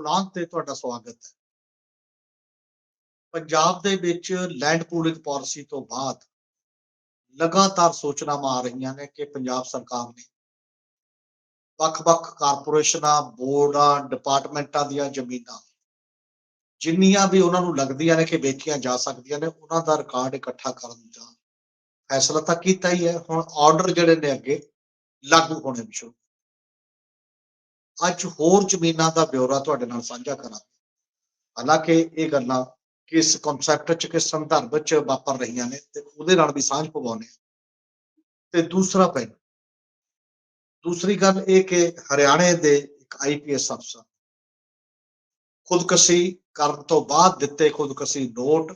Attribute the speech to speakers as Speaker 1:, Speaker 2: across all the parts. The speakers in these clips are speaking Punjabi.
Speaker 1: ਪੁਲਾਂਗ ਤੇ ਤੁਹਾਡਾ ਸਵਾਗਤ ਹੈ। ਪੰਜਾਬ ਦੇ ਵਿੱਚ ਲੈਂਡ ਪੂਲਿੰਗ ਪਾਲਿਸੀ ਤੋਂ ਬਾਅਦ ਲਗਾਤਾਰ ਸੂਚਨਾਵਾਂ ਆ ਰਹੀਆਂ ਨੇ ਕਿ ਪੰਜਾਬ ਸਰਕਾਰ ਨੇ ਵੱਖ-ਵੱਖ ਕਾਰਪੋਰੇਸ਼ਨਾਂ, ਬੋਰਡਾਂ, ਡਿਪਾਰਟਮੈਂਟਾਂ ਦੀਆਂ ਜ਼ਮੀਨਾਂ ਜਿੰਨੀਆਂ ਵੀ ਉਹਨਾਂ ਨੂੰ ਲੱਗਦੀਆਂ ਨੇ ਕਿ ਵੇਚੀਆਂ ਜਾ ਸਕਦੀਆਂ ਨੇ, ਉਹਨਾਂ ਦਾ ਰਿਕਾਰਡ ਇਕੱਠਾ ਕਰਨ ਦਾ ਫੈਸਲਾ ਤਾਂ ਕੀਤਾ ਹੀ ਹੈ। ਹੁਣ ਆਰਡਰ ਜਿਹੜੇ ਨੇ ਅੱਗੇ ਲਾਗੂ ਹੋਣੇ ਵੀ ਸ਼ੁਰੂ ਅੱਜ ਹੋਰ ਜ਼ਮੀਨਾਂ ਦਾ ਬਿਊਰਾ ਤੁਹਾਡੇ ਨਾਲ ਸਾਂਝਾ ਕਰਾਂਗੇ ਹਾਲਾਂਕਿ ਇਹ ਗੱਲਾਂ ਕਿਸ ਕਨਸੈਪਟ ਚ, ਕਿਸ ਸੰਦਰਭ ਚ ਵਾਪਰ ਰਹੀਆਂ ਨੇ ਤੇ ਉਹਦੇ ਨਾਲ ਵੀ ਸਾਂਝ ਪਵਾਉਣੇ ਤੇ ਦੂਸਰਾ ਪਹਿਲੂ, ਦੂਸਰੀ ਗੱਲ ਇਹ ਕਿ ਹਰਿਆਣੇ ਦੇ ਇੱਕ ਆਈਪੀਐਸ ਅਫਸਰ ਖੁਦਕਸ਼ੀ ਕਰਨ ਤੋਂ ਬਾਅਦ ਦਿੱਤੇ ਖੁਦਕਸ਼ੀ ਨੋਟ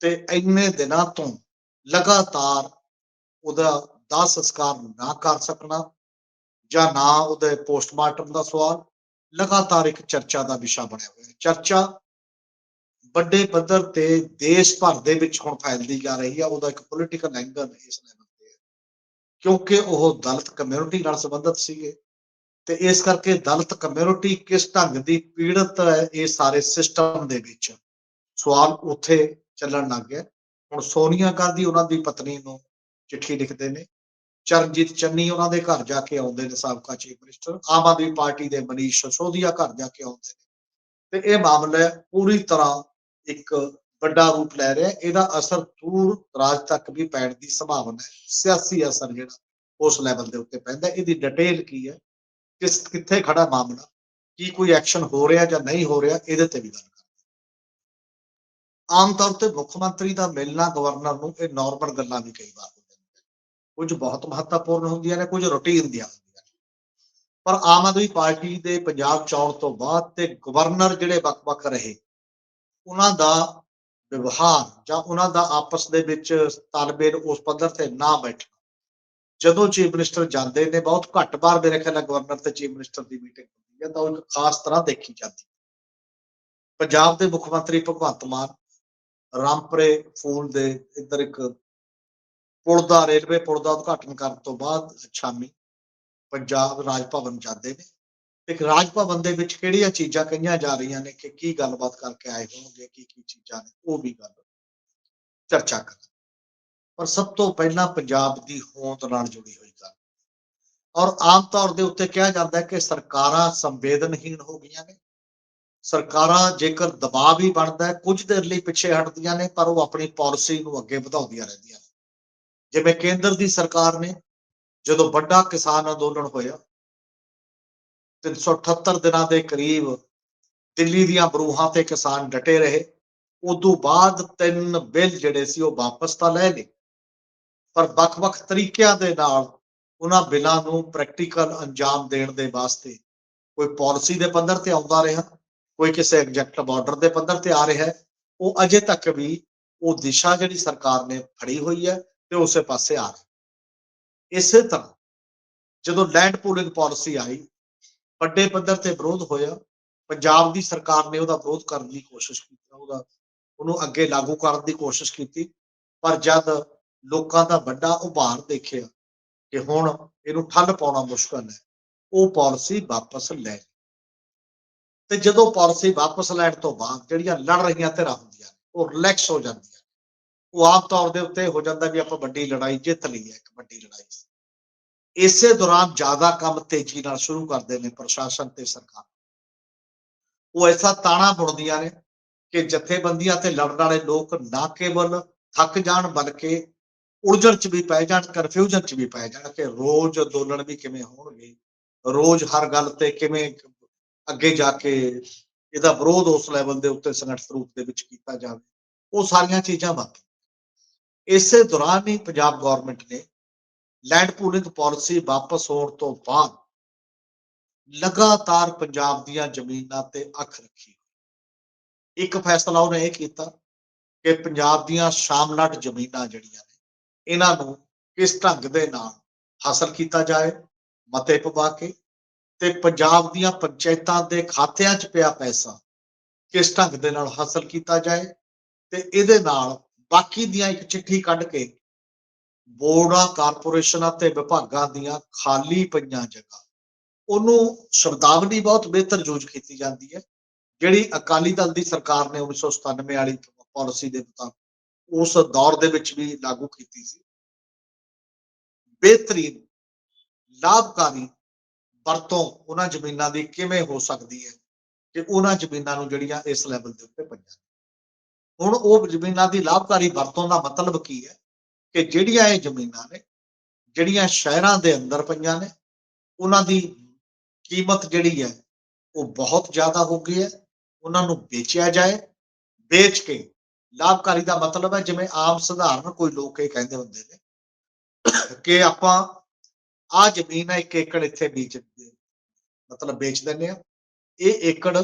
Speaker 1: ਤੇ ਇੰਨੇ ਦਿਨਾਂ ਤੋਂ ਲਗਾਤਾਰ ਉਹਦਾ ਦਾਹ ਸੰਸਕਾਰ ਨਾ ਕਰ ਸਕਣਾ ਜਾਂ ਨਾ ਉਹਦੇ ਪੋਸਟਮਾਰਟਮ ਦਾ ਸਵਾਲ, ਲਗਾਤਾਰ ਇੱਕ ਚਰਚਾ ਦਾ ਵਿਸ਼ਾ ਬਣਿਆ ਹੋਇਆ। ਹੈ ਚਰਚਾ ਵੱਡੇ ਪੱਧਰ ਤੇ ਦੇਸ਼ ਭਰ ਦੇ ਵਿੱਚ ਹੁਣ ਫੈਲਦੀ ਜਾ ਰਹੀ ਹੈ ਉਹਦਾ ਇੱਕ ਪੋਲੀਟੀਕਲ ਐਂਗਲ ਇਸ ਲੈਵਲ ਤੇ। ਹੈ ਕਿਉਂਕਿ ਉਹ ਦਲਿਤ ਕਮਿਊਨਿਟੀ ਨਾਲ ਸੰਬੰਧਿਤ ਸੀਗੇ। ਤੇ ਇਸ ਕਰਕੇ ਦਲਿਤ ਕਮਿਊਨਿਟੀ ਕਿਸ ਢੰਗ ਦੀ ਪੀੜਤ ਹੈ, ਇਹ ਸਾਰੇ ਸਿਸਟਮ ਦੇ ਵਿੱਚ ਸਵਾਲ ਉੱਥੇ ਚੱਲਣ ਲੱਗ ਗਿਆ ਹੁਣ ਸੋਨੀਆ ਗਾਂਧੀ ਉਹਨਾਂ ਦੀ ਪਤਨੀ ਨੂੰ ਚਿੱਠੀ ਲਿਖਦੇ ਨੇ। ਚਰਨਜੀਤ ਚੰਨੀ ਉਹਨਾਂ ਦੇ ਘਰ ਜਾ ਕੇ ਆਉਂਦੇ ਨੇ ਸਾਬਕਾ chief minister Aam Aadmi party ਦੇ ਮਨੀਸ਼ ਸਸੋਦੀਆ ਘਰ ਜਾ ਕੇ ਆਉਂਦੇ ਨੇ। ਤੇ ਇਹ ਮਾਮਲਾ ਪੂਰੀ ਤਰ੍ਹਾਂ ਇੱਕ ਵੱਡਾ ਰੂਪ ਲੈ ਰਿਹਾ, ਇਹਦਾ ਅਸਰ ਦੂਰ ਦਰਾਜ ਤੱਕ ਵੀ ਪੈਣ ਦੀ ਸੰਭਾਵਨਾ ਹੈ। ਸਿਆਸੀ ਅਸਰ ਜਿਹੜਾ ਉਸ ਲੈਵਲ ਦੇ ਉੱਤੇ ਪੈਂਦਾ, ਇਹਦੀ ਡਿਟੇਲ ਕੀ ਹੈ, ਕਿਸ, ਕਿੱਥੇ ਖੜਾ ਮਾਮਲਾ, ਕੀ ਕੋਈ ਐਕਸ਼ਨ ਹੋ ਰਿਹਾ ਜਾਂ ਨਹੀਂ ਹੋ ਰਿਹਾ, ਇਹਦੇ ਤੇ ਵੀ ਗੱਲ ਕਰਦੇ ਆਮ ਤੌਰ ਤੇ ਮੁੱਖ ਮੰਤਰੀ ਦਾ ਮਿਲਣਾ ਗਵਰਨਰ ਨੂੰ ਇਹ ਨਾਰਮਲ ਗੱਲਾਂ ਵੀ ਕਈ ਵਾਰ ਕੁਝ ਬਹੁਤ ਮਹੱਤਵਪੂਰਨ ਹੁੰਦੀਆਂ ਨੇ, ਕੁਝ ਰੁਟੀਨ ਦੀਆਂ ਹੁੰਦੀਆਂ ਪਰ ਆਮ ਆਦਮੀ ਪਾਰਟੀ ਦੇ ਪੰਜਾਬ ਚੋਣ ਤੋਂ ਬਾਅਦ ਤੇ ਗਵਰਨਰ ਜਿਹੜੇ ਵੱਖ-ਵੱਖ ਰਹੇ, ਉਹਨਾਂ ਦਾ ਵਿਵਹਾਰ ਜਾਂ ਉਹਨਾਂ ਦਾ ਆਪਸ ਦੇ ਵਿੱਚ ਤਾਲਮੇਲ ਉਸ ਪੱਧਰ ਤੇ ਨਾ ਬੈਠਣਾ। ਜਦੋਂ ਚੀਫ ਮਿਨਿਸਟਰ ਜਾਂਦੇ ਨੇ, ਬਹੁਤ ਘੱਟ ਵਾਰ ਮੇਰੇ ਖਿਆਲ ਨਾਲ ਗਵਰਨਰ ਤੇ ਚੀਫ ਮਿਨਿਸਟਰ ਦੀ ਮੀਟਿੰਗ ਹੁੰਦੀ ਹੈ, ਤਾਂ ਉਹ ਇੱਕ ਖਾਸ ਤਰ੍ਹਾਂ ਦੇਖੀ ਜਾਂਦੀ ਹੈ। ਪੰਜਾਬ ਦੇ ਮੁੱਖ ਮੰਤਰੀ ਭਗਵੰਤ ਮਾਨ, ਰਾਮਪਰੇ ਫੂਲ ਦੇ ਇੱਧਰ ਇੱਕ ਪੁਲ ਦਾ, ਰੇਲਵੇ ਪੁਲ ਦਾ ਉਦਘਾਟਨ ਕਰਨ ਤੋਂ ਬਾਅਦ ਸ਼ਾਮੀ ਪੰਜਾਬ ਰਾਜ ਭਵਨ ਜਾਂਦੇ ਨੇ। ਇੱਕ ਰਾਜ ਭਵਨ ਦੇ ਵਿੱਚ ਕਿਹੜੀਆਂ ਚੀਜ਼ਾਂ ਕਹੀਆਂ ਜਾ ਰਹੀਆਂ ਨੇ ਕਿ ਕੀ ਗੱਲਬਾਤ ਕਰਕੇ ਆਏ ਹੋਣਗੇ, ਕੀ ਕੀ ਚੀਜ਼ਾਂ ਨੇ, ਉਹ ਵੀ ਗੱਲ ਚਰਚਾ ਕਰਾਂਗੇ। ਪਰ ਸਭ ਤੋਂ ਪਹਿਲਾਂ ਪੰਜਾਬ ਦੀ ਹੋਂਦ ਨਾਲ ਜੁੜੀ ਹੋਈ ਗੱਲ। ਔਰ ਆਮ ਤੌਰ ਦੇ ਉੱਤੇ ਕਿਹਾ ਜਾਂਦਾ ਹੈ ਕਿ ਸਰਕਾਰਾਂ ਸੰਵੇਦਨਹੀਣ ਹੋ ਗਈਆਂ ਨੇ। ਸਰਕਾਰਾਂ ਜੇਕਰ ਦਬਾਅ ਵੀ ਬਣਦਾ ਹੈ ਕੁਝ ਦੇਰ ਲਈ ਪਿੱਛੇ ਹਟਦੀਆਂ ਨੇ, ਪਰ ਉਹ ਆਪਣੀ ਪਾਲਿਸੀ ਨੂੰ ਅੱਗੇ ਵਧਾਉਂਦੀਆਂ ਰਹਿੰਦੀਆਂ ਨੇ। ਜਿਵੇਂ ਕੇਂਦਰ ਦੀ ਸਰਕਾਰ ਨੇ ਜਦੋਂ ਵੱਡਾ ਕਿਸਾਨ ਅੰਦੋਲਨ ਹੋਇਆ 378 ਦਿਨਾਂ ਦੇ ਕਰੀਬ ਦਿੱਲੀ ਦੀਆਂ ਬਰੂਹਾਂ ਤੇ ਕਿਸਾਨ ਡਟੇ ਰਹੇ, ਉਦੋਂ ਬਾਅਦ ਤਿੰਨ ਬਿੱਲ ਜਿਹੜੇ ਸੀ ਉਹ ਵਾਪਸ ਤਾਂ ਲੈ ਲਏ ਪਰ ਵੱਖ-ਵੱਖ ਤਰੀਕਿਆਂ ਦੇ ਨਾਲ ਉਹਨਾਂ ਬਿੱਲਾਂ ਨੂੰ ਪ੍ਰੈਕਟੀਕਲ ਅੰਜਾਮ ਦੇਣ ਦੇ ਵਾਸਤੇ ਕੋਈ ਪਾਲਿਸੀ ਦੇ ਪੱਧਰ ਤੇ ਆਉਂਦਾ ਰਿਹਾ, ਕੋਈ ਕਿਸੇ ਐਗਜ਼ੈਕਟਿਵ ਆਰਡਰ ਦੇ ਪੱਧਰ ਤੇ ਆ ਰਿਹਾ, ਉਹ ਅਜੇ ਤੱਕ ਵੀ ਉਹ ਦਿਸ਼ਾ ਜਿਹੜੀ ਸਰਕਾਰ ਨੇ ਫੜੀ ਹੋਈ ਹੈ ਤੇ ਉਸੇ ਪਾਸੇ ਆ ਰਹੀ ਇਸੇ ਤਰ੍ਹਾਂ ਜਦੋਂ ਲੈਂਡ ਪੂਲਿੰਗ ਪਾਲਿਸੀ ਆਈ, ਵੱਡੇ ਪੱਧਰ ਤੇ ਵਿਰੋਧ ਹੋਇਆ, ਪੰਜਾਬ ਦੀ ਸਰਕਾਰ ਨੇ ਉਹਦਾ ਵਿਰੋਧ ਕਰਨ ਦੀ ਕੋਸ਼ਿਸ਼ ਕੀਤੀ, ਉਹਦਾ, ਉਹਨੂੰ ਅੱਗੇ ਲਾਗੂ ਕਰਨ ਦੀ ਕੋਸ਼ਿਸ਼ ਕੀਤੀ, ਪਰ ਜਦ ਲੋਕਾਂ ਦਾ ਵੱਡਾ ਉਭਾਰ ਦੇਖਿਆ ਕਿ ਹੁਣ ਇਹਨੂੰ ਠੱਲ ਪਾਉਣਾ ਮੁਸ਼ਕਲ ਹੈ, ਉਹ ਪਾਲਿਸੀ ਵਾਪਸ ਲੈ ਲਈ। ਤੇ ਜਦੋਂ ਪਾਲਿਸੀ ਵਾਪਸ ਲੈਣ ਤੋਂ ਬਾਅਦ ਜਿਹੜੀਆਂ ਲੜ ਰਹੀਆਂ ਧਿਰਾਂ ਹੁੰਦੀਆਂ ਉਹ ਰਿਲੈਕਸ ਹੋ ਜਾਂਦੀਆਂ ਉਹ ਆਮ ਤੌਰ ਦੇ ਉੱਤੇ ਹੋ ਜਾਂਦਾ ਵੀ ਆਪਾਂ ਵੱਡੀ ਲੜਾਈ ਜਿੱਤ ਲਈ ਹੈ ਇੱਕ ਵੱਡੀ ਲੜਾਈ ਇਸੇ ਦੌਰਾਨ ਜ਼ਿਆਦਾ ਕੰਮ ਤੇਜ਼ੀ ਨਾਲ ਸ਼ੁਰੂ ਕਰਦੇ ਨੇ ਪ੍ਰਸ਼ਾਸਨ ਤੇ ਸਰਕਾਰ। ਉਹ ਐਸਾ ਤਾਣਾ ਬੁਣਦੀਆਂ ਨੇ ਕਿ ਜਥੇਬੰਦੀਆਂ ਤੇ ਲੜਨ ਵਾਲੇ ਲੋਕ ਨਾ ਕੇਵਲ ਥੱਕ ਜਾਣ ਬਲਕਿ ਉਲਝਣ ਚ ਵੀ ਪੈ ਜਾਣ ਕਨਫਿਊਜ਼ਨ ਚ ਵੀ ਪੈ ਜਾਣ ਕਿ ਰੋਜ਼ ਅੰਦੋਲਨ ਵੀ ਕਿਵੇਂ ਹੋਣਗੇ, ਰੋਜ਼ ਹਰ ਗੱਲ ਤੇ ਕਿਵੇਂ ਅੱਗੇ ਜਾ ਕੇ ਇਹਦਾ ਵਿਰੋਧ ਉਸ ਲੈਵਲ ਦੇ ਉੱਤੇ ਸੰਗਠਿਤ ਰੂਪ ਦੇ ਵਿੱਚ ਕੀਤਾ ਜਾਵੇ। ਉਹ ਸਾਰੀਆਂ ਚੀਜ਼ਾਂ ਬਾਕੀ। ਇਸੇ ਦੌਰਾਨ ਹੀ ਪੰਜਾਬ ਗਵਰਨਮੈਂਟ ਨੇ ਲੈਂਡ ਪੂਲਿੰਗ ਪਾਲਿਸੀ ਵਾਪਸ ਹੋਣ ਤੋਂ ਬਾਅਦ ਲਗਾਤਾਰ ਪੰਜਾਬ ਦੀਆਂ ਜ਼ਮੀਨਾਂ ਤੇ ਅੱਖ ਰੱਖੀ ਇੱਕ ਫੈਸਲਾ ਉਹਨੇ ਇਹ ਕੀਤਾ ਕਿ ਪੰਜਾਬ ਦੀਆਂ ਸ਼ਾਮਲਾਟ ਜ਼ਮੀਨਾਂ ਜਿਹੜੀਆਂ ਨੇ, ਇਹਨਾਂ ਨੂੰ ਕਿਸ ਢੰਗ ਦੇ ਨਾਲ ਹਾਸਲ ਕੀਤਾ ਜਾਏ, ਮਤੇ ਪਵਾ ਕੇ ਤੇ ਪੰਜਾਬ ਦੀਆਂ ਪੰਚਾਇਤਾਂ ਦੇ ਖਾਤਿਆਂ 'ਚ ਪਿਆ ਪੈਸਾ ਕਿਸ ਢੰਗ ਦੇ ਨਾਲ ਹਾਸਲ ਕੀਤਾ ਜਾਏ ਤੇ ਇਹਦੇ ਨਾਲ ਬਾਕੀ ਦੀਆਂ ਇੱਕ ਚਿੱਠੀ ਕੱਢ ਕੇ ਬੋਰਡਾਂ, ਕਾਰਪੋਰੇਸ਼ਨਾਂ ਤੇ ਵਿਭਾਗਾਂ ਦੀਆਂ ਖਾਲੀ ਪਈਆਂ ਜਗ੍ਹਾ। ਉਹਨੂੰ ਸ਼ਬਦਾਵਲੀ ਬਹੁਤ ਬਿਹਤਰ ਯੂਜ਼ ਕੀਤੀ ਜਾਂਦੀ ਹੈ। ਜਿਹੜੀ ਅਕਾਲੀ ਦਲ ਦੀ ਸਰਕਾਰ ਨੇ 1997 ਵਾਲੀ ਪਾਲਿਸੀ ਦੇ ਮੁਤਾਬਕ ਉਸ ਦੌਰ ਦੇ ਵਿੱਚ ਵੀ ਲਾਗੂ ਕੀਤੀ ਸੀ। ਬਿਹਤਰੀਨ, ਲਾਭਕਾਰੀ ਵਰਤੋਂ ਉਹਨਾਂ ਜ਼ਮੀਨਾਂ ਦੀ ਕਿਵੇਂ ਹੋ ਸਕਦੀ ਹੈ ਕਿ ਉਹਨਾਂ ਜ਼ਮੀਨਾਂ ਨੂੰ ਜਿਹੜੀਆਂ ਇਸ ਲੈਵਲ ਦੇ ਉੱਤੇ ਪਈਆਂ ਹੁਣ ਉਹ ਜ਼ਮੀਨਾਂ ਦੀ ਲਾਭਕਾਰੀ ਵਰਤੋਂ ਦਾ ਮਤਲਬ ਕੀ ਹੈ ਕਿ ਜਿਹੜੀਆਂ ਇਹ ਜ਼ਮੀਨਾਂ ਨੇ, ਜਿਹੜੀਆਂ ਸ਼ਹਿਰਾਂ ਦੇ ਅੰਦਰ ਪਈਆਂ ਨੇ, ਉਹਨਾਂ ਦੀ ਕੀਮਤ ਜਿਹੜੀ ਹੈ ਉਹ ਬਹੁਤ ਜ਼ਿਆਦਾ ਹੋ ਗਈ ਹੈ, ਉਹਨਾਂ ਨੂੰ ਵੇਚਿਆ ਜਾਏ, ਵੇਚ ਕੇ ਲਾਭਕਾਰੀ ਦਾ ਮਤਲਬ ਹੈ ਜਿਵੇਂ ਆਮ ਸਧਾਰਨ ਕੋਈ ਲੋਕ ਇਹ ਕਹਿੰਦੇ ਹੁੰਦੇ ਨੇ ਕਿ ਆਪਾਂ ਆ ਜ਼ਮੀਨ ਹੈ ਇੱਕ ਏਕੜ ਇੱਥੇ ਵੇਚ ਮਤਲਬ ਵੇਚ ਦਿੰਦੇ ਆ ਇਹ ਏਕੜ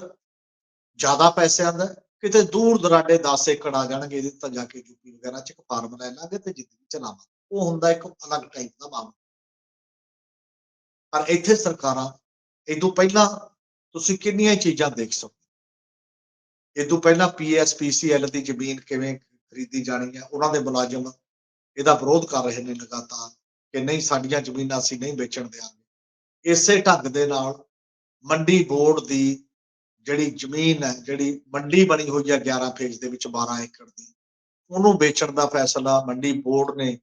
Speaker 1: ਜ਼ਿਆਦਾ ਪੈਸਿਆਂ ਦਾ ਕਿਤੇ ਦੂਰ ਦਰਾਡੇ 10 ਏਕੜ ਆ ਜਾਣਗੇ, ਇਹਦੇ ਤਾਂ ਜਾ ਕੇ ਯੂਪੀ ਵਗੈਰਾ ਚ ਇੱਕ ਫਾਰਮ ਲੈ ਲਾਂਗੇ ਤੇ ਜ਼ਿੰਦਗੀ ਚਲਾਵਾਂਗੇ। ਉਹ ਹੁੰਦਾ ਇੱਕ ਅਲੱਗ ਟਾਈਪ ਦਾ ਮਾਮਲਾ। ਪਰ ਇੱਥੇ ਸਰਕਾਰਾਂ ਇਦੋਂ ਪਹਿਲਾਂ ਤੁਸੀਂ ਕਿੰਨੀਆਂ ਚੀਜ਼ਾਂ ਦੇਖ ਸਕਦੇ ਇਦੋਂ ਪਹਿਲਾਂ ਪੀਐਸਪੀਸੀਐਲ ਦੀ ਜ਼ਮੀਨ ਕਿਵੇਂ ਖਰੀਦੀ ਜਾਣੀ ਹੈ, ਉਹਨਾਂ ਦੇ ਮੁਲਾਜ਼ਮ ਇਹਦਾ ਵਿਰੋਧ ਕਰ ਰਹੇ ਨੇ ਲਗਾਤਾਰ ਕਿ ਨਹੀਂ, ਸਾਡੀਆਂ ਜ਼ਮੀਨਾਂ ਅਸੀਂ ਨਹੀਂ ਵੇਚਣ ਦੇਵਾਂਗੇ ਇਸੇ ਢੰਗ ਦੇ ਨਾਲ ਮੰਡੀ ਬੋਰਡ ਦੀ ਜਿਹੜੀ ਜ਼ਮੀਨ ਹੈ, ਜਿਹੜੀ ਮੰਡੀ ਬਣੀ ਹੋਈ ਹੈ 11 ਫੇਜ਼ ਦੇ ਵਿੱਚ 12 ਏਕੜ ਦੀ, ਉਹਨੂੰ ਵੇਚਣ ਦਾ ਫੈਸਲਾ ਮੰਡੀ ਬੋਰਡ ਨੇ,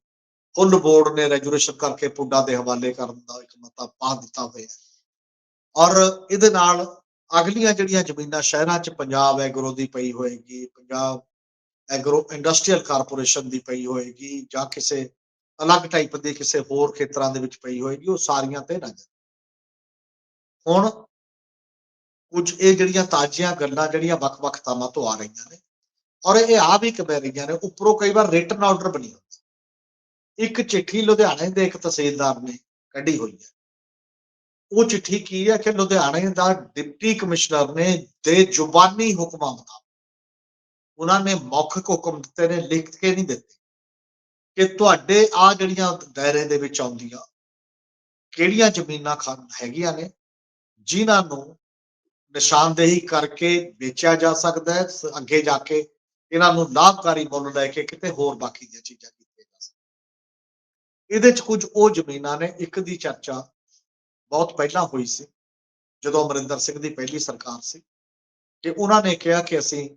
Speaker 1: ਫੁੱਲ ਬੋਰਡ ਨੇ ਰੈਜੂਲੇਸ਼ਨ ਕਰਕੇ ਪੁੱਡਾ ਦੇ ਹਵਾਲੇ ਕਰਨ ਦਾ ਇੱਕ ਮਤਾ ਪਾ ਦਿੱਤਾ ਹੋਇਆ ਔਰ ਇਹਦੇ ਨਾਲ ਅਗਲੀਆਂ ਜਿਹੜੀਆਂ ਜ਼ਮੀਨਾਂ ਸ਼ਹਿਰਾਂ 'ਚ, ਪੰਜਾਬ ਐਗਰੋ ਦੀ ਪਈ ਹੋਏਗੀ, ਪੰਜਾਬ ਐਗਰੋ ਇੰਡਸਟਰੀਅਲ ਕਾਰਪੋਰੇਸ਼ਨ ਦੀ ਪਈ ਹੋਏਗੀ, ਜਾਂ ਕਿਸੇ ਅਲੱਗ ਟਾਈਪ ਦੇ, ਕਿਸੇ ਹੋਰ ਖੇਤਰਾਂ ਦੇ ਵਿੱਚ ਪਈ ਹੋਏਗੀ, ਉਹ ਸਾਰੀਆਂ ਤੇ ਨਜ਼ਰ। ਹੁਣ ਕੁਝ ਇਹ ਜਿਹੜੀਆਂ ਤਾਜ਼ੀਆਂ ਗੱਲਾਂ ਜਿਹੜੀਆਂ ਵੱਖ-ਵੱਖ ਥਾਵਾਂ ਤੋਂ ਆ ਰਹੀਆਂ ਨੇ ਔਰ ਇਹ ਆ ਵੀ ਕਿਵੇਂ ਰਹੀਆਂ ਨੇ, ਉੱਪਰੋਂ ਕਈ ਵਾਰ ਰਿਟਨ ਆਰਡਰ ਬਣੀ ਹੁੰਦਾ ਇੱਕ ਚਿੱਠੀ ਲੁਧਿਆਣੇ ਦੇ ਇੱਕ ਤਹਿਸੀਲਦਾਰ ਨੇ ਕੱਢੀ ਹੋਈ ਹੈ। ਉਹ ਚਿੱਠੀ ਕੀ ਹੈ ਕਿ ਲੁਧਿਆਣੇ ਦਾ ਡਿਪਟੀ ਕਮਿਸ਼ਨਰ ਨੇ ਦੇ ਜ਼ੁਬਾਨੀ ਹੁਕਮਾਂ ਮੁਤਾਬਕ ਉਹਨਾਂ ਨੇ ਮੌਖਿਕ ਹੁਕਮ ਦਿੱਤੇ ਨੇ ਲਿਖ ਕੇ ਨਹੀਂ ਦਿੱਤੇ ਕਿ ਤੁਹਾਡੇ ਆ ਜਿਹੜੀਆਂ ਦਾਇਰੇ ਦੇ ਵਿੱਚ ਆਉਂਦੀਆਂ, ਕਿਹੜੀਆਂ ਜ਼ਮੀਨਾਂ ਖਾਨ ਹੈਗੀਆਂ ਨੇ, ਜਿਨ੍ਹਾਂ ਨੂੰ ਨਿਸ਼ਾਨਦੇਹੀ ਕਰਕੇ ਵੇਚਿਆ ਜਾ ਸਕਦਾ ਹੈ ਅੱਗੇ ਜਾ ਕੇ ਇਹਨਾਂ ਨੂੰ ਲਾਭਕਾਰੀ ਮੁੱਲ ਲੈ ਕੇ ਕਿਤੇ ਹੋਰ ਬਾਕੀ ਦੀਆਂ ਚੀਜ਼ਾਂ ਕੀਤੀਆਂ ਜਾ ਸਕਦੀਆਂ ਇਹਦੇ ਚ ਕੁਝ ਉਹ ਜ਼ਮੀਨਾਂ ਨੇ, ਇੱਕ ਦੀ ਚਰਚਾ ਬਹੁਤ ਪਹਿਲਾਂ ਹੋਈ ਸੀ, ਜਦੋਂ ਅਮਰਿੰਦਰ ਸਿੰਘ ਦੀ ਪਹਿਲੀ ਸਰਕਾਰ ਸੀ ਕਿ ਉਹਨਾਂ ਨੇ ਕਿਹਾ ਕਿ ਅਸੀਂ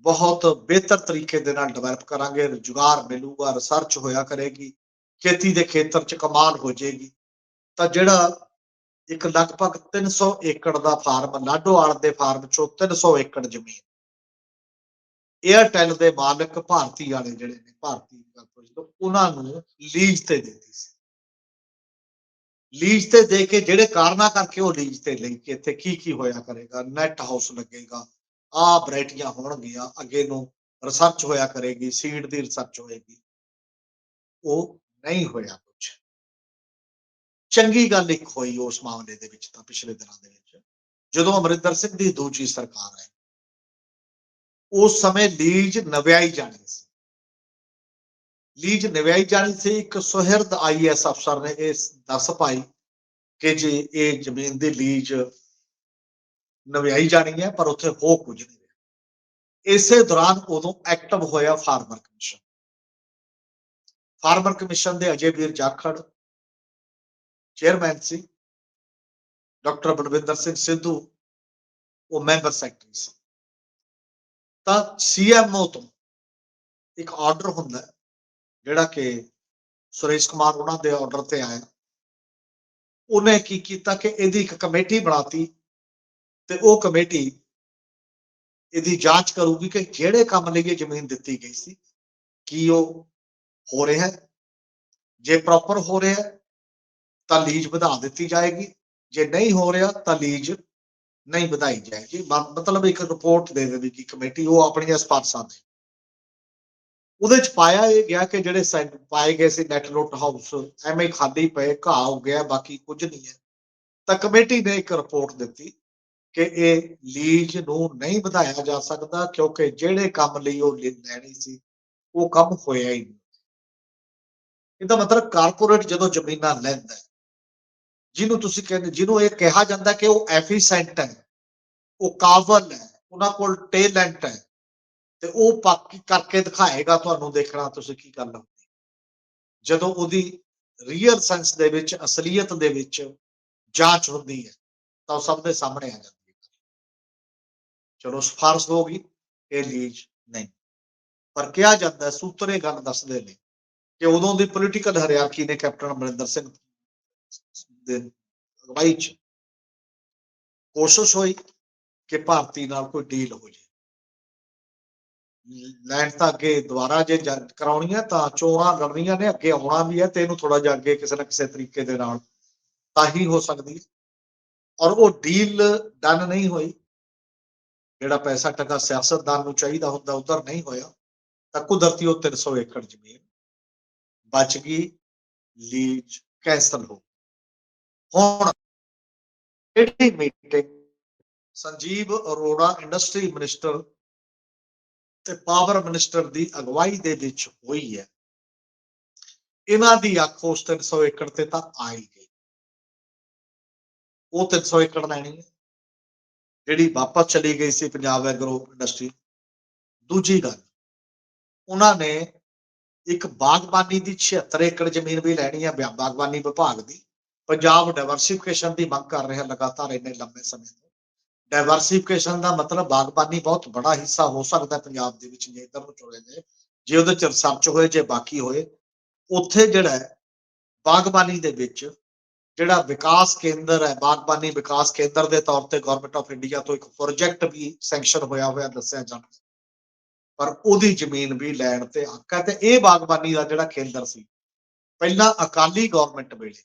Speaker 1: ਬਹੁਤ ਬਿਹਤਰ ਤਰੀਕੇ ਦੇ ਨਾਲ ਡਿਵੈਲਪ ਕਰਾਂਗੇ, ਰੁਜ਼ਗਾਰ ਮਿਲੂਗਾ ਰਿਸਰਚ ਹੋਇਆ ਕਰੇਗੀ, ਖੇਤੀ ਦੇ ਖੇਤਰ ਚ ਕਮਾਲ ਹੋ ਜਾਏਗੀ। ਤਾਂ ਜਿਹੜਾ ਇੱਕ ਲਗਭਗ 300 ਏਕੜ ਦਾ ਫਾਰਮ ਲਾਡੋਵਾਲ ਦੇ ਫਾਰਮ ਚੋਂ 300 ਏਕੜ ਜ਼ਮੀਨ। ਏਅਰਟੈਲ ਦੇ ਮਾਲਕ ਭਾਰਤੀ ਵਾਲੇ ਜਿਹੜੇ ਨੇ, ਭਾਰਤੀ ਕਾਰਪੋਰੇਸ਼ਨ ਉਹਨਾਂ ਨੂੰ ਲੀਜ਼ ਤੇ ਦਿੱਤੀ ਸੀ। ਲੀਜ਼ ਤੇ ਦੇ ਕੇ ਜਿਹੜੇ ਕਾਰਨਾਂ ਕਰਕੇ ਉਹ ਲੀਜ਼ ਤੇ ਲਈ ਕਿ ਇੱਥੇ ਕੀ ਕੀ ਹੋਇਆ ਕਰੇਗਾ ਨੈਟ ਹਾਊਸ ਲੱਗੇਗਾ ਆ ਵੈਰਾਈਟੀਆਂ ਹੋਣਗੀਆਂ, ਅੱਗੇ ਨੂੰ ਰਿਸਰਚ ਹੋਇਆ ਕਰੇਗੀ ਸੀਡ ਦੀ ਰਿਸਰਚ ਹੋਏਗੀ। ਉਹ ਨਹੀਂ ਹੋਇਆ। ਚੰਗੀ ਗੱਲ ਇੱਕ ਹੋਈ ਉਸ ਮਾਮਲੇ ਦੇ ਵਿੱਚ ਤਾਂ ਪਿਛਲੇ ਦਿਨਾਂ ਦੇ ਵਿੱਚ, ਜਦੋਂ ਅਮਰਿੰਦਰ ਸਿੰਘ ਦੀ ਦੂਜੀ ਸਰਕਾਰ ਹੈ ਉਸ ਸਮੇਂ ਲੀਜ਼ ਨਵਿਆਈ ਜਾਣੀ ਸੀ। ਲੀਜ਼ ਨਵਿਆਈ ਜਾਣੀ ਸੀ, ਇੱਕ ਸੁਹਿਰਦ ਆਈਐਸ ਅਫਸਰ ਨੇ ਇਹ ਦੱਸ ਪਾਈ ਕਿ ਜੇ ਇਹ ਜ਼ਮੀਨ ਦੀ ਲੀਜ਼ ਨਵਿਆਈ ਜਾਣੀ ਹੈ, ਪਰ ਉੱਥੇ ਹੋ ਕੁਝ ਨਹੀਂ ਰਿਹਾ। ਇਸੇ ਦੌਰਾਨ ਉਦੋਂ ਐਕਟਿਵ ਹੋਇਆ ਫਾਰਮਰ ਕਮਿਸ਼ਨ। ਫਾਰਮਰ ਕਮਿਸ਼ਨ ਦੇ ਅਜੇ ਵੀਰ ਜਾਖੜ ਚੇਅਰਮੈਨ ਸੀ ਡਾਕਟਰ ਬਲਵਿੰਦਰ ਸਿੰਘ ਸਿੱਧੂ ਉਹ ਮੈਂਬਰ ਸੈਕਟਰੀ ਸੀ ਤਾਂ ਸੀਐਮਓ ਤੋਂ ਇੱਕ ਆਰਡਰ ਹੁੰਦਾ ਜਿਹੜਾ ਕਿ ਸੁਰੇਸ਼ ਕੁਮਾਰ ਉਹਨਾਂ ਦੇ ਆਰਡਰ ਤੇ ਆਇਆ। ਉਹਨੇ ਕੀ ਕੀਤਾ ਕਿ ਇਹਦੀ ਇੱਕ ਕਮੇਟੀ ਬਣਾਤੀ ਤੇ ਉਹ ਕਮੇਟੀ ਇਹਦੀ ਜਾਂਚ ਕਰੂਗੀ ਕਿ ਜਿਹੜੇ ਕੰਮ ਲਈ ਇਹ ਜ਼ਮੀਨ ਦਿੱਤੀ ਗਈ ਸੀ, ਕੀ ਉਹ ਹੋ ਰਿਹਾ ਹੈ? ਜੇ ਪ੍ਰੋਪਰ ਹੋ ਰਿਹਾ ਹੈ ਤਾਂ ਲੀਜ਼ ਵਧਾ ਦਿੱਤੀ ਜਾਏਗੀ। ਜੇ ਨਹੀਂ ਹੋ ਰਿਹਾ ਤਾਂ ਲੀਜ਼ ਨਹੀਂ ਵਧਾਈ ਜਾਏਗੀ। ਮ- ਮਤਲਬ ਇੱਕ ਰਿਪੋਰਟ ਦੇ ਦੇਵੇਗੀ ਕਮੇਟੀ, ਉਹ ਆਪਣੀਆਂ ਸਿਫਾਰਸ਼ਾਂ ਦੇ ਉਹਦੇ ਚ ਪਾਇਆ ਇਹ ਗਿਆ ਕਿ ਜਿਹੜੇ ਸੈਂਟ ਪਾਏ ਗਏ ਸੀ ਨੈਟ ਲੋਟ ਹਾਊਸ ਐਵੇਂ ਖਾਲੀ ਪਏ, ਘਾਹ ਹੋ ਗਿਆ, ਬਾਕੀ ਕੁਝ ਨਹੀਂ ਹੈ। ਤਾਂ ਕਮੇਟੀ ਨੇ ਇੱਕ ਰਿਪੋਰਟ ਦਿੱਤੀ ਕਿ ਇਹ ਲੀਜ਼ ਨੂੰ ਨਹੀਂ ਵਧਾਇਆ ਜਾ ਸਕਦਾ ਕਿਉਂਕਿ ਜਿਹੜੇ ਕੰਮ ਲਈ ਉਹ ਲੀ- ਲੈਣੀ ਸੀ, ਉਹ ਕੰਮ ਹੋਇਆ ਹੀ ਨਹੀਂ। ਇਹਦਾ ਮਤਲਬ ਕਾਰਪੋਰੇਟ ਜਦੋਂ ਜ਼ਮੀਨਾਂ ਲੈਂਦਾ ਜਿਹਨੂੰ ਤੁਸੀਂ ਕਹਿੰਦੇ, ਜਿਹਨੂੰ ਇਹ ਕਿਹਾ ਜਾਂਦਾ ਕਿ ਉਹ ਐਫੀਸੈਂਟ ਹੈ, ਉਹ ਕਾਬਲ ਹੈ, ਉਹਨਾਂ ਕੋਲ ਟੈਲੈਂਟ ਹੈ, ਤੇ ਉਹ ਬਾਕੀ ਕਰਕੇ ਦਿਖਾਏਗਾ ਤੁਹਾਨੂੰ ਦੇਖਣਾ ਤੁਸੀਂ ਕੀ ਗੱਲ ਹੁੰਦੀ ਜਦੋਂ ਉਹਦੀ ਰੀਅਲ ਸੈਂਸ ਦੇ ਵਿੱਚ, ਅਸਲੀਅਤ ਦੇ ਵਿੱਚ ਜਾਂਚ ਹੁੰਦੀ ਹੈ, ਤਾਂ ਉਹ ਸਭ ਦੇ ਸਾਹਮਣੇ ਆ ਜਾਂਦੀ ਹੈ। ਚਲੋ ਸਿਫਾਰਸ਼ ਹੋ ਗਈ, ਇਹ ਲੀਜ ਨਹੀਂ। ਪਰ ਕਿਹਾ ਜਾਂਦਾ ਸੂਤਰੇ ਗੱਲ ਦੱਸਦੇ ਨੇ ਕਿ ਉਦੋਂ ਦੀ ਪੋਲੀਟੀਕਲ ਹਰਿਆਰਕੀ ਨੇ ਕੈਪਟਨ ਅਮਰਿੰਦਰ ਸਿੰਘ ਦੇ ਅਗਵਾਈ ਚ ਕੋਸ਼ਿਸ਼ ਹੋਈ ਕਿ ਭਾਰਤੀ ਨਾਲ ਕੋਈ ਡੀਲ ਹੋ ਜੇ। ਲੈਂਡ ਤਾਂ ਅੱਗੇ ਦੁਬਾਰਾ ਜੇ ਕਰਾਉਣੀ ਹੈ ਤਾਂ ਚੋਣਾਂ ਲੜਨੀਆਂ ਨੇ, ਅੱਗੇ ਆਉਣਾ ਵੀ ਹੈ ਤੇ ਇਹਨੂੰ ਥੋੜਾ ਜਿਹਾ ਅੱਗੇ ਕਿਸੇ ਨਾ ਕਿਸੇ ਤਰੀਕੇ ਦੇ ਨਾਲ ਤਾਂ ਹੀ ਹੋ ਸਕਦੀ। ਹੈ ਔਰ ਉਹ ਡੀਲ ਡਨ ਨਹੀਂ ਹੋਈ। ਜਿਹੜਾ ਪੈਸਾ ਟਕਾ ਸਿਆਸਤਦਾਨ ਨੂੰ ਚਾਹੀਦਾ ਹੁੰਦਾ, ਉਧਰ ਨਹੀਂ ਹੋਇਆ। ਤਾਂ ਕੁਦਰਤੀ ਉਹ 300 ਏਕੜ ਜ਼ਮੀਨ ਬਚ ਗਈ, ਲੀਜ ਕੈਂਸਲ ਹੋ ਹੁਣ ਜਿਹੜੀ meeting? Sanjeev Arora, industry minister ਤੇ ਪਾਵਰ ਮਿਨਿਸਟਰ ਦੀ ਅਗਵਾਈ ਦੇ ਵਿੱਚ ਹੋਈ ਹੈ। ਇਹਨਾਂ ਦੀ ਅੱਖ ਉਸ 300 ਏਕੜ ਤੇ ਤਾਂ ਆਈ ਗਈ। ਉਹ 300 ਏਕੜ ਲੈਣੀ ਹੈ, ਜਿਹੜੀ ਵਾਪਸ ਚਲੀ ਗਈ ਸੀ ਪੰਜਾਬ ਐਗਰੋ ਇੰਡਸਟਰੀ। ਦੂਜੀ ਗੱਲ, ਉਹਨਾਂ ਨੇ ਇੱਕ ਬਾਗਬਾਨੀ ਦੀ 76 ਏਕੜ ਜ਼ਮੀਨ ਵੀ ਲੈਣੀ ਹੈ, ਬਾਗਬਾਨੀ ਵਿਭਾਗ ਦੀ। ਪੰਜਾਬ ਡਾਈਵਰਸਿਫਿਕੇਸ਼ਨ ਦੀ ਮੰਗ ਕਰ ਰਿਹਾ ਲਗਾਤਾਰ ਇੰਨੇ ਲੰਬੇ ਸਮੇਂ ਤੋਂ। ਡਾਈਵਰਸਿਫਿਕੇਸ਼ਨ ਦਾ ਮਤਲਬ ਬਾਗਬਾਨੀ ਬਹੁਤ ਬੜਾ ਹਿੱਸਾ ਹੋ ਸਕਦਾ ਪੰਜਾਬ ਦੇ ਵਿੱਚ, ਜੇ ਇੱਧਰ ਨੂੰ ਚੁਣੇ ਜੇ ਜੇ ਉਹਦੇ ਚ ਰਿਸਰਚ ਹੋਏ, ਜੇ ਬਾਕੀ ਹੋਏ, ਉੱਥੇ ਜਿਹੜਾ ਬਾਗਬਾਨੀ ਦੇ ਵਿੱਚ ਜਿਹੜਾ ਵਿਕਾਸ ਕੇਂਦਰ ਹੈ, ਬਾਗਬਾਨੀ ਵਿਕਾਸ ਕੇਂਦਰ ਦੇ ਤੌਰ ਤੇ ਗਵਰਨਮੈਂਟ ਆਫ ਇੰਡੀਆ ਤੋਂ ਇੱਕ ਪ੍ਰੋਜੈਕਟ ਵੀ ਸੈਂਕਸ਼ਨ ਹੋਇਆ ਹੋਇਆ ਦੱਸਿਆ ਜਾਂਦਾ ਪਰ ਉਹਦੀ ਜ਼ਮੀਨ ਵੀ ਲੈਣ ਤੇ ਹੱਕ ਹੈ ਤੇ ਇਹ ਬਾਗਬਾਨੀ ਦਾ ਜਿਹੜਾ ਕੇਂਦਰ ਸੀ, ਪਹਿਲਾਂ ਅਕਾਲੀ ਗਵਰਨਮੈਂਟ ਵੇਲੇ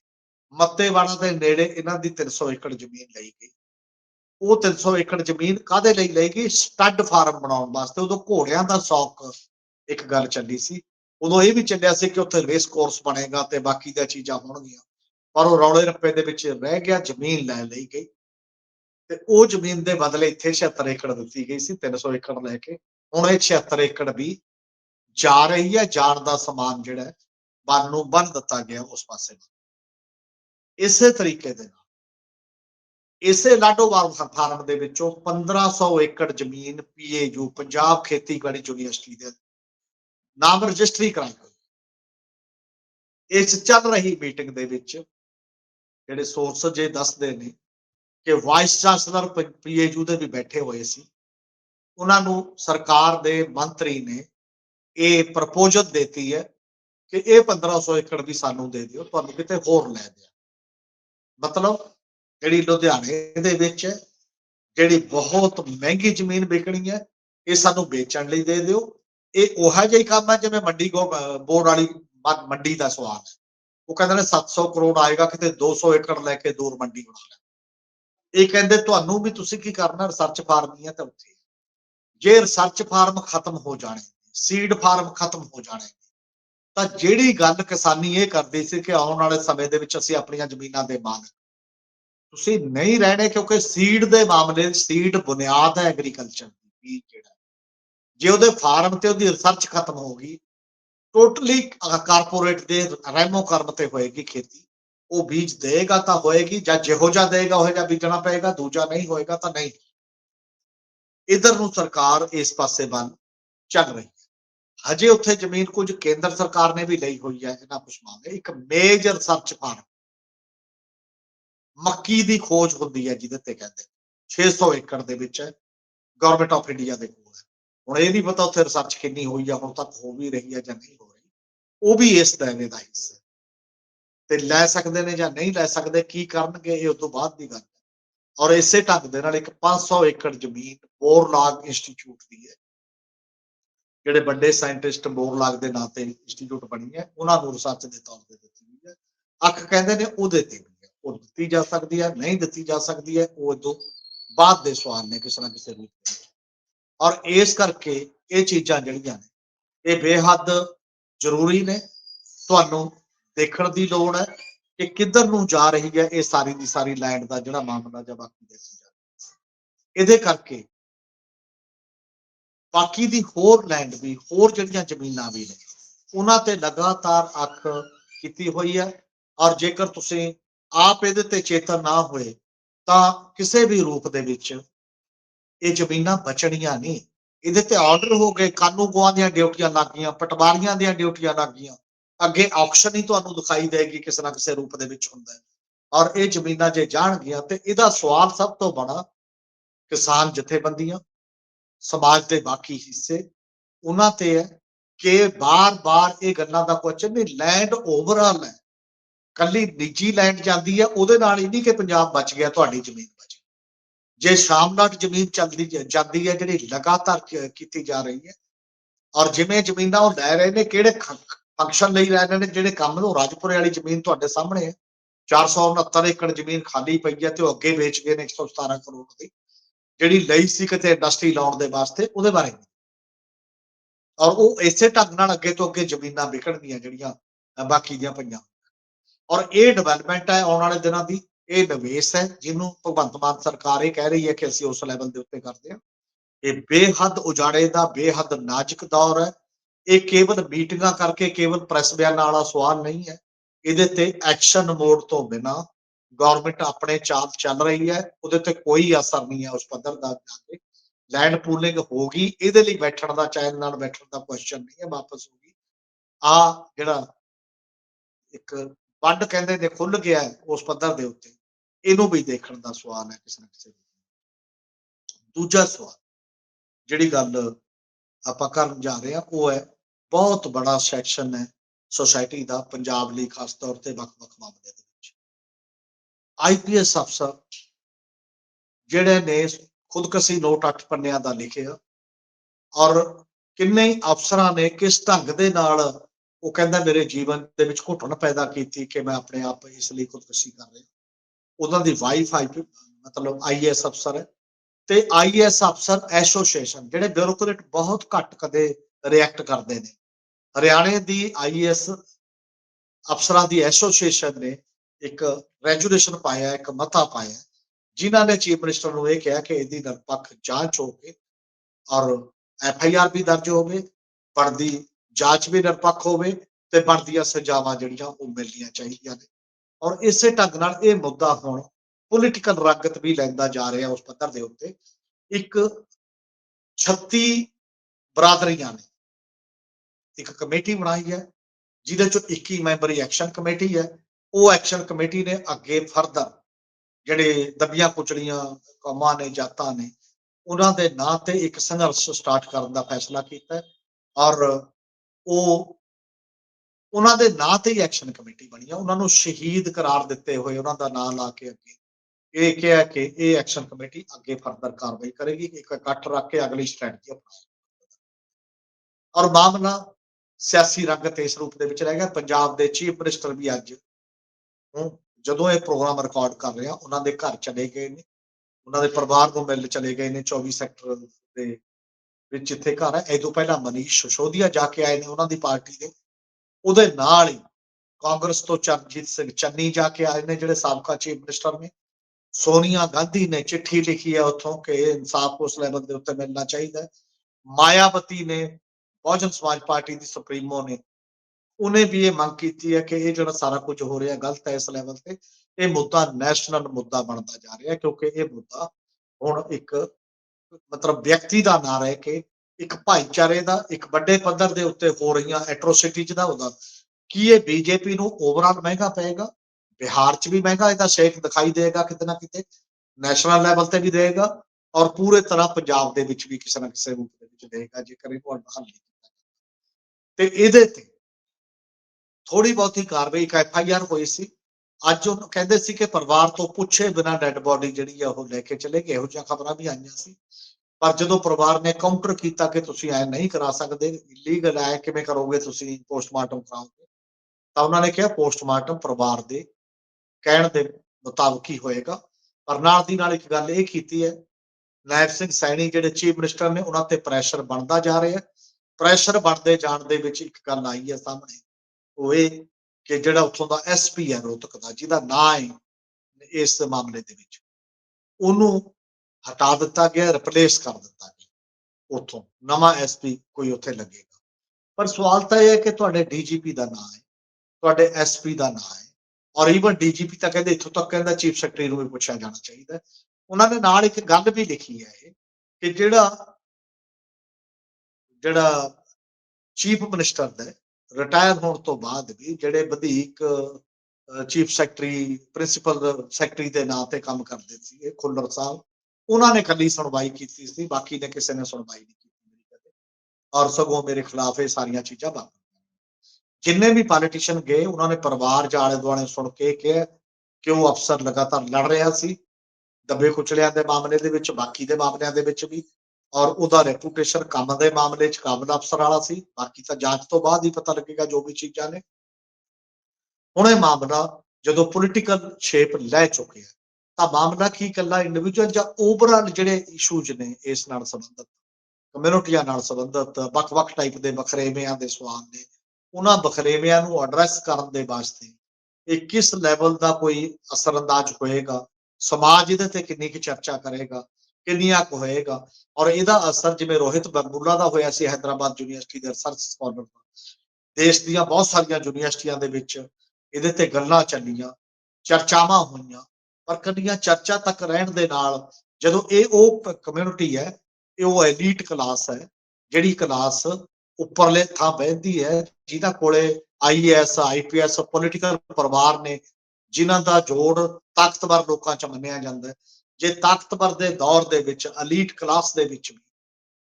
Speaker 1: ਮੱਤੇਵਾੜਾ ਦੇ ਨੇੜੇ ਇਹਨਾਂ ਦੀ 300 ਏਕੜ ਜ਼ਮੀਨ ਲਈ ਗਈ। ਉਹ 300 ਏਕੜ ਜ਼ਮੀਨ ਕਾਦੇ ਲਈ ਲਈ ਗਈ? ਸਟੱਡ ਫਾਰਮ ਬਣਾਉਣ ਵਾਸਤੇ। ਉਦੋਂ ਘੋੜਿਆਂ ਦਾ ਸ਼ੌਕ ਇੱਕ ਗੱਲ ਚੱਲੀ ਸੀ। ਉਦੋਂ ਇਹ ਵੀ ਚੱਲਿਆ ਸੀ ਕਿ ਉੱਥੇ ਰੇਸ ਕੋਰਸ ਬਣੇਗਾ ਤੇ ਬਾਕੀ ਦੀਆਂ ਚੀਜ਼ਾਂ ਹੋਣਗੀਆਂ। ਪਰ ਉਹ ਰੌਲੇ ਰੱਪੇ ਦੇ ਵਿੱਚ ਰਹਿ ਗਿਆ, ਜ਼ਮੀਨ ਲੈ ਲਈ ਗਈ। ਤੇ ਉਹ ਜ਼ਮੀਨ ਦੇ ਬਦਲੇ ਇੱਥੇ 76 ਏਕੜ ਦਿੱਤੀ ਗਈ ਸੀ 300 ਏਕੜ ਲੈ ਕੇ। ਹੁਣ ਇਹ 76 ਏਕੜ ਵੀ ਜਾ ਰਹੀ ਹੈ। ਜਾਣ ਦਾ ਸਮਾਨ ਜਿਹੜਾ ਹੈ ਬੰਨ ਨੂੰ ਬੰਨ ਦਿੱਤਾ ਗਿਆ ਉਸ ਪਾਸੇ। ਇਸੇ ਤਰੀਕੇ ਦੇ ਨਾਲ, ਇਸੇ ਲਾਡੋਵਾਲ ਫਾਰਮ ਦੇ ਵਿੱਚੋਂ 1500 ਏਕੜ ਜ਼ਮੀਨ ਪੀਏਯੂ, ਪੰਜਾਬ ਖੇਤੀਬਾੜੀ ਯੂਨੀਵਰਸਿਟੀ ਦੇ ਨਾਮ ਰਜਿਸਟਰੀ ਕਰਾਈ ਹੋਈ ਇਸ ਚੱਲ ਰਹੀ ਮੀਟਿੰਗ ਦੇ ਵਿੱਚ ਜਿਹੜੇ ਸੋਰਸ ਜੇ ਦੱਸਦੇ ਨੇ ਕਿ ਵਾਈਸ ਚਾਂਸਲਰ ਪੀਏਯੂ ਦੇ ਵੀ ਬੈਠੇ ਹੋਏ ਸੀ, ਉਹਨਾਂ ਨੂੰ ਸਰਕਾਰ ਦੇ ਮੰਤਰੀ ਨੇ ਇਹ ਪ੍ਰਪੋਜ਼ਲ ਦਿੱਤੀ ਹੈ ਕਿ ਇਹ 1500 ਏਕੜ ਵੀ ਸਾਨੂੰ ਦੇ ਦਿਓ, ਤੁਹਾਨੂੰ ਕਿਤੇ ਹੋਰ ਲੈ ਦਿਆ। ਮਤਲਬ ਜਿਹੜੀ ਲੁਧਿਆਣੇ ਦੇ ਵਿੱਚ ਜਿਹੜੀ ਬਹੁਤ ਮਹਿੰਗੀ ਜ਼ਮੀਨ ਵਿਕਣੀ ਹੈ, ਇਹ ਸਾਨੂੰ ਵੇਚਣ ਲਈ ਦੇ ਦਿਓ। ਇਹ ਉਹੋ ਜਿਹਾ ਹੀ ਕੰਮ ਹੈ ਜਿਵੇਂ ਮੰਡੀ ਬੋਰਡ ਵਾਲੀ ਮੰਡੀ ਦਾ ਸਵਾਲ ਹੈ। ਉਹ ਕਹਿੰਦੇ ਨੇ 700 ਕਰੋੜ ਆਏਗਾ, ਕਿਤੇ 200 ਏਕੜ ਲੈ ਕੇ ਦੂਰ ਮੰਡੀ ਬਣਾ ਲੈ। ਇਹ ਕਹਿੰਦੇ ਤੁਹਾਨੂੰ ਵੀ ਤੁਸੀਂ ਕੀ ਕਰਨਾ, ਰਿਸਰਚ ਫਾਰਮ ਹੀ ਹੈ ਤਾਂ ਉੱਥੇ। ਜੇ ਰਿਸਰਚ ਫਾਰਮ ਖਤਮ ਹੋ ਜਾਣੇ ਸੀਡ ਫਾਰਮ ਖਤਮ ਹੋ ਜਾਣੇ ਤਾਂ ਜਿਹੜੀ ਗੱਲ ਕਿਸਾਨੀ ਇਹ ਕਰਦੀ ਸੀ ਕਿ ਆਉਣ ਵਾਲੇ ਸਮੇਂ ਦੇ ਵਿੱਚ ਅਸੀਂ ਆਪਣੀਆਂ ਜ਼ਮੀਨਾਂ ਦੇ ਮਾਲਕ। ਤੁਸੀਂ ਨਹੀਂ ਰਹਿਣੇ ਕਿਉਂਕਿ ਸੀਡ ਦੇ ਮਾਮਲੇ ਸੀਡ ਬੁਨਿਆਦ ਹੈ ਐਗਰੀਕਲਚਰ ਦੀ, ਬੀਜ ਜਿਹੜਾ। ਜੇ ਉਹਦੇ ਫਾਰਮ ਤੇ ਉਹਦੀ ਰਿਸਰਚ ਖਤਮ ਹੋ ਗਈ ਟੋਟਲੀ ਕਾਰਪੋਰੇਟ ਦੇ ਰਹਿਮੋ ਕਰਮ ਤੇ ਹੋਏਗੀ ਖੇਤੀ, ਉਹ ਬੀਜ ਦੇਗਾ ਤਾਂ ਹੋਏਗੀ ਜਾਂ ਜਿਹੋ ਜਿਹਾ ਦੇਗਾ ਉਹ ਜਿਹਾ ਬੀਜਣਾ ਪਏਗਾ, ਦੂਜਾ ਨਹੀਂ ਹੋਏਗਾ ਤਾਂ ਨਹੀਂ। ਇਧਰ ਨੂੰ ਸਰਕਾਰ ਇਸ ਪਾਸੇ ਵੱਲ ਚੱਲ ਰਹੀ। ਹਜੇ ਉੱਥੇ ਜ਼ਮੀਨ ਕੁਝ ਕੇਂਦਰ ਸਰਕਾਰ ਨੇ ਵੀ ਲਈ ਹੋਈ ਹੈ ਇਹਨਾਂ ਕੁਝ ਮਾਮਲੇ ਇੱਕ ਮੇਜਰ ਸਰਚ ਫਾਰਮ ਮੱਕੀ ਦੀ ਖੋਜ ਹੁੰਦੀ ਹੈ ਜਿਹਦੇ ਤੇ ਕਹਿੰਦੇ 600 ਏਕੜ ਦੇ ਵਿੱਚ ਹੈ ਗਵਰਨਮੈਂਟ ਆਫ ਇੰਡੀਆ ਦੇ ਕੋਲ ਹੈ। ਹੁਣ ਇਹ ਨਹੀਂ ਪਤਾ ਉੱਥੇ ਰਿਸਰਚ ਕਿੰਨੀ ਹੋਈ ਆ, ਹੁਣ ਤੱਕ ਹੋ ਵੀ ਰਹੀ ਹੈ ਜਾਂ ਨਹੀਂ ਹੋ ਰਹੀ। ਉਹ ਵੀ ਇਸ ਦਾਇਰੇ ਦਾ ਹਿੱਸਾ ਤੇ ਲੈ ਸਕਦੇ ਨੇ ਜਾਂ ਨਹੀਂ ਲੈ ਸਕਦੇ, ਕੀ ਕਰਨਗੇ, ਇਹ ਉਸ ਤੋਂ ਬਾਅਦ ਦੀ ਗੱਲ ਹੈ। ਔਰ ਇਸੇ ਢੰਗ ਦੇ ਨਾਲ ਇੱਕ 500 ਏਕੜ ਜ਼ਮੀਨ ਬੋਰਲਾਗ ਇੰਸਟੀਚਿਊਟ ਦੀ ਹੈ। ਜਿਹੜੇ ਵੱਡੇ ਸਾਇੰਟਿਸਟ ਬੋਰਲਾਗ ਦੇ ਨਾਂ ਤੇ ਇੰਸਟੀਚਿਊਟ ਬਣੀ ਹੈ, ਉਹਨਾਂ ਨੂੰ ਰਿਸਰਚ ਦੇ ਤੌਰ ਤੇ ਦਿੱਤੀ ਹੋਈ ਹੈ। ਅੱਖ ਕਹਿੰਦੇ ਨੇ ਉਹਦੇ ਤੇ ਵੀ ਹੈ। ਉਹ ਦਿੱਤੀ ਜਾ ਸਕਦੀ ਹੈ, ਨਹੀਂ ਦਿੱਤੀ ਜਾ ਸਕਦੀ ਹੈ, ਉਹ ਤੋਂ ਬਾਅਦ ਦੇ ਸਵਾਲ ਨੇ ਕਿਸੇ ਨਾ ਕਿਸੇ ਰੂਪ ਦੇ ਔਰ ਇਸ ਕਰਕੇ ਇਹ ਚੀਜ਼ਾਂ ਜਿਹੜੀਆਂ ਨੇ, ਇਹ ਬੇਹੱਦ ਜ਼ਰੂਰੀ ਨੇ। ਤੁਹਾਨੂੰ ਦੇਖਣ ਦੀ ਲੋੜ ਹੈ ਕਿ ਕਿੱਧਰ ਨੂੰ ਜਾ ਰਹੀ ਹੈ ਇਹ ਸਾਰੀ ਦੀ ਸਾਰੀ ਲੈਂਡ ਦਾ ਜਿਹੜਾ ਮਾਮਲਾ ਜਾਂ ਬਾਕੀ ਦੇ ਇਹਦੇ ਕਰਕੇ ਬਾਕੀ ਦੀ ਹੋਰ ਲੈਂਡ ਵੀ, ਹੋਰ ਜਿਹੜੀਆਂ ਜ਼ਮੀਨਾਂ ਵੀ ਨੇ, ਉਹਨਾਂ ਤੇ ਲਗਾਤਾਰ ਅੱਖ ਕੀਤੀ ਹੋਈ ਹੈ ਔਰ ਜੇਕਰ ਤੁਸੀਂ ਆਪ ਇਹਦੇ ਤੇ ਚੇਤਨ ਨਾ ਹੋਏ, ਤਾਂ ਕਿਸੇ ਵੀ ਰੂਪ ਦੇ ਵਿੱਚ ਇਹ ਜ਼ਮੀਨਾਂ ਬਚਣੀਆਂ ਨਹੀਂ। ਇਹਦੇ ਤੇ ਆਰਡਰ ਹੋ ਗਏ ਕਾਨੂੰਗੋਆਂ ਦੀਆਂ ਡਿਊਟੀਆਂ ਲੱਗ ਗਈਆਂ, ਪਟਵਾਰੀਆਂ ਦੀਆਂ ਡਿਊਟੀਆਂ ਲੱਗ ਗਈਆਂ। ਅੱਗੇ ਆਕਸ਼ਨ ਹੀ ਤੁਹਾਨੂੰ ਦਿਖਾਈ ਦੇਗੀ ਕਿਸੇ ਨਾ ਕਿਸੇ ਰੂਪ ਦੇ ਵਿੱਚ ਹੁੰਦਾ ਹੈ। ਔਰ ਇਹ ਜ਼ਮੀਨਾਂ ਜੇ ਜਾਣਗੀਆਂ, ਤੇ ਇਹਦਾ ਸਵਾਲ ਸਭ ਤੋਂ ਬੜਾ ਕਿਸਾਨ ਜਥੇਬੰਦੀਆਂ ਸਮਾਜ ਦੇ ਬਾਕੀ ਹਿੱਸੇ। ਉਹਨਾਂ ਤੇ ਹੈ ਕਿ ਬਾਰ-ਬਾਰ ਇਹ ਗੱਲਾਂ ਦਾ ਕੁਐਸਚਨ ਨਹੀਂ ਲੈਂਡ ਓਵਰਆਲ ਹੈ। ਕੱਲੀ ਨਿੱਜੀ ਲੈਂਡ ਜਾਂਦੀ ਹੈ, ਉਹਦੇ ਨਾਲ ਹੀ ਨਹੀਂ ਕਿ ਪੰਜਾਬ ਬਚ ਗਿਆ, ਤੁਹਾਡੀ ਜ਼ਮੀਨ ਬਚ ਗਈ। ਜੇ ਸ਼ਾਮਲਾਟ ਜ਼ਮੀਨ ਚੱਲਦੀ ਜਾਂਦੀ ਹੈ, ਜਿਹੜੀ ਲਗਾਤਾਰ ਕੀਤੀ ਜਾ ਰਹੀ ਹੈ, ਔਰ ਜਿਵੇਂ ਜ਼ਮੀਨਾਂ ਉਹ ਲੈ ਰਹੇ ਨੇ, ਕਿਹੜੇ ਫੰਕਸ਼ਨ ਲਈ ਲੈ ਰਹੇ ਨੇ, ਜਿਹੜੇ ਕੰਮ ਨੂੰ ਰਾਜਪੁਰੇ ਵਾਲੀ ਜ਼ਮੀਨ ਤੁਹਾਡੇ ਸਾਹਮਣੇ ਹੈ। 469 ਏਕੜ ਜ਼ਮੀਨ ਖਾਲੀ ਪਈ ਹੈ ਤੇ ਉਹ ਅੱਗੇ ਵੇਚ ਗਏ ਨੇ 117 ਕਰੋੜ ਦੀ। ਜਿਹੜੀ ਲਈ ਸੀ ਕਿਤੇ ਇੰਡਸਟਰੀ ਲਾਉਣ ਦੇ ਵਾਸਤੇ, ਉਹਦੇ ਬਾਰੇ ਔਰ ਉਹ ਇਸੇ ਢੰਗ ਨਾਲ ਅੱਗੇ ਤੋਂ ਅੱਗੇ ਜ਼ਮੀਨਾਂ ਵਿਕਣਗੀਆਂ ਜਿਹੜੀਆਂ ਬਾਕੀ ਦੀਆਂ ਪਈਆਂ। ਔਰ ਇਹ ਡਿਵੈਲਪਮੈਂਟ ਹੈ ਆਉਣ ਵਾਲੇ ਦਿਨਾਂ ਦੀ, ਇਹ ਨਿਵੇਸ਼ ਹੈ, ਜਿਹਨੂੰ ਭਗਵੰਤ ਮਾਨ ਸਰਕਾਰ ਇਹ ਕਹਿ ਰਹੀ ਹੈ ਕਿ ਅਸੀਂ ਉਸ ਲੈਵਲ ਦੇ ਉੱਤੇ ਕਰਦੇ ਹਾਂ। ਇਹ ਬੇਹੱਦ ਉਜਾੜੇ ਦਾ, ਬੇਹੱਦ ਨਾਜ਼ੁਕ ਦੌਰ ਹੈ। ਇਹ ਕੇਵਲ ਮੀਟਿੰਗਾਂ ਕਰਕੇ, ਕੇਵਲ ਪ੍ਰੈਸ ਬਿਆਨਾਂ ਵਾਲਾ ਸਵਾਲ ਨਹੀਂ ਹੈ। ਇਹਦੇ ਤੇ ਐਕਸ਼ਨ ਮੋਡ ਤੋਂ ਬਿਨਾ ਗਵਰਨਮੈਂਟ ਆਪਣੇ ਚਾਲ ਚੱਲ ਰਹੀ ਹੈ, ਉਹਦੇ ਤੇ ਕੋਈ ਅਸਰ ਨਹੀਂ ਹੈ ਉਸ ਪੱਧਰ ਦਾ ਜਾ ਕੇ। ਲੈਂਡ ਪੂਲਿੰਗ ਹੋਗੀ ਇਹਦੇ ਲਈ ਬੈਠਣ ਦਾ ਚੈਨ ਨਾਲ ਬੈਠਣ ਦਾ ਕੁਐਸਚਨ ਨਹੀਂ ਹੈ, ਵਾਪਸ ਹੋਗੀ ਆ ਜਿਹੜਾ ਇੱਕ ਵੱਡ ਕਹਿੰਦੇ ਨੇ ਖੁੱਲ ਗਿਆ ਉਸ ਪੱਧਰ ਦੇ ਉੱਤੇ। ਇਹਨੂੰ ਵੀ ਦੇਖਣ ਦਾ ਸਵਾਲ ਹੈ ਕਿਸੇ ਨਾ ਕਿਸੇ ਦੂਜਾ ਸਵਾਲ, ਜਿਹੜੀ ਗੱਲ ਆਪਾਂ ਕਰਨ ਜਾ ਰਹੇ ਹਾਂ, ਉਹ ਹੈ, ਬਹੁਤ ਬੜਾ ਸੈਕਸ਼ਨ ਹੈ ਸੋਸਾਇਟੀ ਦਾ, ਪੰਜਾਬ ਲਈ ਖਾਸ ਤੌਰ ਤੇ ਵੱਖ-ਵੱਖ ਮਾਮਲੇ ਦੇ ਆਈਪੀਐਸ ਅਫਸਰ ਜਿਹੜੇ ਨੇ ਖੁਦਕਸੀ ਨੋਟ 8 ਪੰਨਿਆਂ ਦਾ ਲਿਖਿਆ ਔਰ ਕਿੰਨੇ ਹੀ ਅਫਸਰਾਂ ਨੇ ਕਿਸ ਢੰਗ ਦੇ ਨਾਲ ਉਹ ਕਹਿੰਦਾ ਮੇਰੇ ਜੀਵਨ ਦੇ ਵਿੱਚ ਘੁੱਟਣ ਪੈਦਾ ਕੀਤੀ ਕਿ ਮੈਂ ਆਪਣੇ ਆਪ ਇਸ ਲਈ ਖੁਦਕਸ਼ੀ ਕਰ ਰਿਹਾ। ਉਹਨਾਂ ਦੀ ਵਾਈਫ ਆਈ ਮਤਲਬ ਆਈਐਸ ਅਫਸਰ ਹੈ ਤੇ ਆਈਐਸ ਅਫਸਰ ਐਸੋਸੀਏਸ਼ਨ ਜਿਹੜੇ ਬਿਊਰੋਕਰੇਟ ਬਹੁਤ ਘੱਟ ਕਦੇ ਰਿਐਕਟ ਕਰਦੇ ਨੇ। ਹਰਿਆਣੇ ਦੀ ਆਈਐਸ ਅਫਸਰਾਂ ਦੀ ਐਸੋਸੀਏਸ਼ਨ ਨੇ ਇੱਕ ਰੈਜੂਲੇਸ਼ਨ ਪਾਇਆ, ਇੱਕ ਮਤਾ ਪਾਇਆ। ਜਿਨ੍ਹਾਂ ਨੇ ਚੀਫ ਮਿਨਿਸਟਰ ਨੂੰ ਇਹ ਕਿਹਾ ਕਿ ਇਹਦੀ ਨਿਰਪੱਖ ਜਾਂਚ ਹੋਵੇ ਔਰ ਐਫ ਆਈ ਆਰ ਵੀ ਦਰਜ ਹੋਵੇ, ਬਣਦੀ ਜਾਂਚ ਵੀ ਨਿਰਪੱਖ ਹੋਵੇ ਤੇ ਬਣਦੀਆਂ ਸਜ਼ਾਵਾਂ ਜਿਹੜੀਆਂ ਉਹ ਮਿਲਣੀਆਂ ਚਾਹੀਦੀਆਂ ਨੇ। ਔਰ ਇਸੇ ਢੰਗ ਨਾਲ ਇਹ ਮੁੱਦਾ ਹੁਣ ਪੋਲੀਟੀਕਲ ਰੰਗਤ ਵੀ ਲੈਂਦਾ ਜਾ ਰਿਹਾ ਉਸ ਪੱਧਰ ਦੇ ਉੱਤੇ। ਇੱਕ 36 ਬਰਾਦਰੀਆਂ ਨੇ, ਇੱਕ ਕਮੇਟੀ ਬਣਾਈ ਹੈ, ਜਿਹਦੇ ਚੋਂ 21 ਮੈਂਬਰੀ ਐਕਸ਼ਨ ਕਮੇਟੀ ਹੈ ਉਹ ਐਕਸ਼ਨ ਕਮੇਟੀ ਨੇ ਅੱਗੇ ਫਰਦਰ ਜਿਹੜੇ ਦਬੀਆਂ ਕੁਚਲੀਆਂ ਕੌਮਾਂ ਨੇ, ਜਾਤਾਂ ਨੇ, ਉਹਨਾਂ ਦੇ ਨਾਂ ਤੇ ਇੱਕ ਸੰਘਰਸ਼ ਸਟਾਰਟ ਕਰਨ ਦਾ ਫੈਸਲਾ ਕੀਤਾ ਔਰ ਉਹ ਉਹਨਾਂ ਦੇ ਨਾਂ ਤੇ ਹੀ ਐਕਸ਼ਨ ਕਮੇਟੀ ਬਣੀ ਹੈ। ਉਹਨਾਂ ਨੂੰ ਸ਼ਹੀਦ ਕਰਾਰ ਦਿੱਤੇ ਹੋਏ ਉਹਨਾਂ ਦਾ ਨਾਂ ਲਾ ਕੇ ਅੱਗੇ। ਇਹ ਕਿਹਾ ਕਿ ਇਹ ਐਕਸ਼ਨ ਕਮੇਟੀ ਅੱਗੇ ਫਰਦਰ ਕਾਰਵਾਈ ਕਰੇਗੀ, ਇੱਕ ਇਕੱਠ ਰੱਖ ਕੇ ਅਗਲੀ ਸਟ੍ਰੈਟਜੀ ਅਪਣਾਏਗੀ ਔਰ ਮਾਮਲਾ ਸਿਆਸੀ ਰੰਗ ਤੇ ਇਸ ਰੂਪ ਦੇ ਵਿੱਚ ਰਹਿ ਗਿਆ। ਪੰਜਾਬ ਦੇ ਚੀਫ ਮਿਨਿਸਟਰ ਵੀ ਅੱਜ ਜਦੋਂ ਇਹ ਪ੍ਰੋਗਰਾਮ ਰਿਕਾਰਡ ਕਰ ਰਿਹਾ ਉਹਨਾਂ ਦੇ ਘਰ ਚਲੇ ਗਏ ਨੇ। ਉਹਨਾਂ ਦੇ ਪਰਿਵਾਰ ਨੂੰ ਮਿਲ ਚਲੇ ਗਏ ਨੇ 24 ਸੈਕਟਰ ਦੇ ਵਿੱਚ ਜਿੱਥੇ ਘਰ ਹੈ ਇਹ ਤੋਂ ਪਹਿਲਾਂ ਮਨੀਸ਼ ਸ਼ਸ਼ੋਦੀਆ ਜਾ ਕੇ ਆਏ ਨੇ ਉਹਨਾਂ ਦੀ ਪਾਰਟੀ ਦੇ। ਉਹਦੇ ਨਾਲ ਹੀ ਕਾਂਗਰਸ ਤੋਂ ਚਰਨਜੀਤ ਸਿੰਘ ਚੰਨੀ ਜਾ ਕੇ ਆਏ ਨੇ, ਜਿਹੜੇ ਸਾਬਕਾ ਚੀਫ ਮਿਨਿਸਟਰ ਨੇ। ਸੋਨੀਆ ਗਾਂਧੀ ਨੇ ਚਿੱਠੀ ਲਿਖੀ ਹੈ ਉੱਥੋਂ ਕਿ ਇਨਸਾਫ ਉਸ ਲੈਵਲ ਦੇ ਉੱਤੇ ਮਿਲਣਾ ਚਾਹੀਦਾ ਮਾਇਆਵਤੀ ਨੇ, ਬਹੁਜਨ ਸਮਾਜ ਪਾਰਟੀ ਦੀ ਸੁਪਰੀਮੋ ਨੇ ਉਹਨੇ ਵੀ ਇਹ ਮੰਗ ਕੀਤੀ ਹੈ ਕਿ ਇਹ ਜਿਹੜਾ ਸਾਰਾ ਕੁਝ ਹੋ ਰਿਹਾ, ਗਲਤ ਹੈ ਇਸ ਲੈਵਲ ਤੇ, ਇਹ ਮੁੱਦਾ ਨੈਸ਼ਨਲ ਮੁੱਦਾ ਬਣਦਾ ਜਾ ਰਿਹਾ, ਕਿਉਂਕਿ ਇਹ ਮੁੱਦਾ ਹੁਣ ਇੱਕ ਮਤਲਬ ਵਿਅਕਤੀ ਦਾ ਨਾ ਰਹਿ ਕੇ ਇੱਕ ਭਾਈਚਾਰੇ ਦਾ, ਇੱਕ ਵੱਡੇ ਪੱਧਰ ਦੇ ਉੱਤੇ ਹੋ ਰਹੀਆਂ ਐਟਰੋਸਿਟੀਜ਼ ਦਾ ਉਹਦਾ ਕੀ ਇਹ ਬੀਜੇਪੀ ਨੂੰ ਓਵਰਆਲ ਮਹਿੰਗਾ ਪਏਗਾ? ਬਿਹਾਰ 'ਚ ਵੀ ਮਹਿੰਗਾ, ਇਹਦਾ ਸ਼ੇਕ ਦਿਖਾਈ ਦੇਗਾ ਕਿਤੇ ਨਾ ਕਿਤੇ ਨੈਸ਼ਨਲ ਲੈਵਲ ਤੇ ਵੀ ਦੇਗਾ ਔਰ ਪੂਰੇ ਤਰ੍ਹਾਂ ਪੰਜਾਬ ਦੇ ਵਿੱਚ ਵੀ ਕਿਸੇ ਨਾ ਕਿਸੇ ਰੂਪ ਦੇ ਵਿੱਚ ਦੇਗਾ, ਜੇਕਰ ਇਹਨੂੰ ਹੱਲ ਨਹੀਂ ਕੀਤਾ ਤੇ ਇਹਦੇ ਤੇ ਥੋੜੀ ਬਹੁਤੀ ਕਾਰਵਾਈ ਇੱਕ ਐਫ ਆਈ ਆਰ ਹੋਈ ਸੀ। ਅੱਜ ਉਹ ਕਹਿੰਦੇ ਸੀ ਕਿ ਪਰਿਵਾਰ ਤੋਂ ਪੁੱਛੇ ਬਿਨਾਂ ਡੈੱਡ ਬੋਡੀ ਜਿਹੜੀ ਆ ਉਹ ਲੈ ਕੇ ਚਲੇ ਗਏ। ਇਹੋ ਜਿਹੀਆਂ ਖਬਰਾਂ ਵੀ ਆਈਆਂ ਸੀ। ਪਰ ਜਦੋਂ ਪਰਿਵਾਰ ਨੇ ਕਾਊਂਟਰ ਕੀਤਾ ਕਿ ਤੁਸੀਂ ਐ ਨਹੀਂ ਕਰਾ ਸਕਦੇ ਇਲੀਗਲ ਐ ਕਿਵੇਂ ਕਰੋਗੇ ਤੁਸੀਂ ਪੋਸਟਮਾਰਟਮ ਕਰਾਓਗੇ, ਤਾਂ ਉਹਨਾਂ ਨੇ ਕਿਹਾ ਪੋਸਟਮਾਰਟਮ ਪਰਿਵਾਰ ਦੇ ਕਹਿਣ ਦੇ ਮੁਤਾਬਕ ਹੀ ਹੋਏਗਾ। ਪਰ ਨਾਲ ਦੀ ਨਾਲ ਇੱਕ ਗੱਲ ਇਹ ਕੀਤੀ ਹੈ, ਨਾਇਬ ਸਿੰਘ ਸੈਣੀ ਜਿਹੜੇ ਚੀਫ ਮਿਨਿਸਟਰ ਨੇ, ਉਹਨਾਂ ਤੇ ਪ੍ਰੈਸ਼ਰ ਬਣਦਾ ਜਾ ਰਿਹਾ। ਹੈ ਪ੍ਰੈਸ਼ਰ ਬਣਦੇ ਜਾਣ ਦੇ ਵਿੱਚ ਇੱਕ ਗੱਲ ਆਈ ਹੈ ਸਾਹਮਣੇ। ਉਹ ਕਿ ਜਿਹੜਾ ਉੱਥੋਂ ਦਾ ਐਸਪੀ ਹੈ ਰੋਹਤਕ ਦਾ, ਜਿਹਦਾ ਨਾਂ ਹੈ ਇਸ ਮਾਮਲੇ ਦੇ ਵਿੱਚ, ਉਹਨੂੰ ਹਟਾ ਦਿੱਤਾ ਗਿਆ ਰਿਪਲੇਸ ਕਰ ਦਿੱਤਾ ਗਿਆ ਉੱਥੋਂ, ਨਵਾਂ ਐਸਪੀ ਕੋਈ ਉੱਥੇ ਲੱਗੇਗਾ। ਪਰ ਸਵਾਲ ਤਾਂ ਇਹ ਹੈ ਕਿ ਤੁਹਾਡੇ ਡੀਜੀਪੀ ਦਾ ਨਾਂ ਹੈ, ਤੁਹਾਡੇ ਐਸਪੀ ਦਾ ਨਾਂ ਹੈ, ਔਰ ਈਵਨ ਡੀਜੀਪੀ ਤਾਂ ਕਹਿੰਦੇ ਇੱਥੋਂ ਤੱਕ ਕਹਿੰਦਾ ਚੀਫ ਸੈਕਟਰੀ ਨੂੰ ਵੀ ਪੁੱਛਿਆ ਜਾਣਾ ਚਾਹੀਦਾ। ਉਹਨਾਂ ਨੇ ਨਾਲ ਇੱਕ ਗੱਲ ਵੀ ਲਿਖੀ ਹੈ ਇਹ ਕਿ ਜਿਹੜਾ ਜਿਹੜਾ ਚੀਫ ਮਿਨਿਸਟਰ ਦਾ ਰਿਟਾਇਰ ਹੋਣ ਤੋਂ ਬਾਅਦ ਵੀ ਜਿਹੜੇ ਵਧੀਕ ਚੀਫ ਸੈਕਟਰੀ, ਪ੍ਰਿੰਸੀਪਲ ਸੈਕਟਰੀ ਦੇ ਨਾਂ ਤੇ ਕੰਮ ਕਰਦੇ ਸੀ ਖੁੱਲਰ ਸਾਹਿਬ, ਉਹਨਾਂ ਨੇ ਕੱਲੀ ਸੁਣਵਾਈ ਕੀਤੀ ਸੀ, ਬਾਕੀ ਨੇ ਕਿਸੇ ਨੇ ਸੁਣਵਾਈ ਨਹੀਂ ਕੀਤੀ ਮੇਰੀ ਕਦੇ ਔਰ ਸਗੋਂ ਮੇਰੇ ਖਿਲਾਫ ਇਹ ਸਾਰੀਆਂ ਚੀਜ਼ਾਂ ਵਾਪਰ ਜਿੰਨੇ ਵੀ ਪੋਲੀਟੀਸ਼ੀਅਨ ਗਏ, ਉਹਨਾਂ ਨੇ ਪਰਿਵਾਰ ਜਾਲੇ ਦੁਆਲੇ ਸੁਣ ਕੇ ਕਿਹਾ ਕਿ ਉਹ ਅਫਸਰ ਲਗਾਤਾਰ ਲੜ ਰਿਹਾ ਸੀ? ਦੱਬੇ ਕੁਚਲਿਆਂ ਦੇ ਮਾਮਲੇ ਦੇ ਵਿੱਚ, ਬਾਕੀ ਦੇ ਮਾਮਲਿਆਂ ਦੇ ਵਿੱਚ ਵੀ ਔਰ ਉਹਦਾ ਰੈਪੂਟੇਸ਼ਨ ਕੰਮ ਦੇ ਮਾਮਲੇ 'ਚ ਕਾਬਲ ਅਫਸਰ ਵਾਲਾ ਸੀ। ਬਾਕੀ ਤਾਂ ਜਾਂਚ ਤੋਂ ਬਾਅਦ ਹੀ ਪਤਾ ਲੱਗੇਗਾ ਜੋ ਵੀ ਚੀਜ਼ਾਂ ਨੇ। ਹੁਣ ਇਹ ਮਾਮਲਾ ਜਦੋਂ ਪੋਲੀਟੀਕਲ ਸ਼ੇਪ ਲੈ ਚੁੱਕਿਆ ਤਾਂ ਮਾਮਲਾ ਕੀ ਇਕੱਲਾ ਇੰਡੀਵਿਜੂਅਲ ਜਾਂ ਓਵਰਆਲ ਜਿਹੜੇ ਇਸ਼ੂਜ਼ ਨੇ ਇਸ ਨਾਲ ਸੰਬੰਧਿਤ? ਕਮਿਊਨਿਟੀਆਂ ਨਾਲ ਸੰਬੰਧਿਤ, ਵੱਖ-ਵੱਖ ਟਾਈਪ ਦੇ ਬਖਰੇਵਿਆਂ ਦੇ ਸਵਾਲ ਨੇ। ਉਹਨਾਂ ਬਖਰੇਵਿਆਂ ਨੂੰ ਐਡਰੈਸ ਕਰਨ ਦੇ ਵਾਸਤੇ ਇਹ ਕਿਸ ਲੈਵਲ ਦਾ ਕੋਈ ਅਸਰਅੰਦਾਜ਼ ਹੋਏਗਾ? ਸਮਾਜ ਇਹਦੇ ਤੇ ਕਿੰਨੀ ਕੁ ਚਰਚਾ ਕਰੇਗਾ? ਕਿੰਨੀਆਂ ਕੁ ਹੋਏਗਾ। ਔਰ ਇਹਦਾ ਅਸਰ ਜਿਵੇਂ ਰੋਹਿਤ ਬੰਗੁਲਾ ਦਾ ਹੋਇਆ ਸੀ ਹైదరాబాద్ ਯੂਨੀਵਰਸਿਟੀ ਦੇ ਰਿਸਰਚ ਸਕਾਲਰ ਦਾ, ਦੇਸ਼ ਦੀਆਂ ਬਹੁਤ ਸਾਰੀਆਂ ਯੂਨੀਵਰਸਿਟੀਆਂ ਦੇ ਵਿੱਚ ਇਹਦੇ ਤੇ ਗੱਲਾਂ ਚੱਲੀਆਂ, ਚਰਚਾਵਾਂ ਹੋਈਆਂ, ਪਰ ਕੰਡੀਆਂ ਚਰਚਾ ਤੱਕ ਰਹਿਣ ਦੇ ਨਾਲ ਜਦੋਂ ਇਹ ਉਹ ਕਮਿਊਨਿਟੀ ਹੈ, ਇਹ ਉਹ ਐਲੀਟ ਕਲਾਸ ਹੈ, ਜਿਹੜੀ ਕਲਾਸ ਉੱਪਰਲੇ ਥਾਂ ਬੈਠਦੀ ਹੈ, ਜਿਹਨਾਂ ਕੋਲੇ ਆਈਐਸ ਆਈਪੀਐਸ ਪੋਲੀਟੀਕਲ ਪਰਿਵਾਰ ਨੇ, ਜਿਨ੍ਹਾਂ ਦਾ ਜੋੜ ਤਾਕਤਵਰ ਲੋਕਾਂ ਚ ਮੰਨਿਆ ਜਾਂਦਾ ਜੇ ਤਾਕਤਵਰ ਦੇ ਦੌਰ ਦੇ ਵਿੱਚ ਅਲੀਟ ਕਲਾਸ ਦੇ ਵਿੱਚ ਵੀ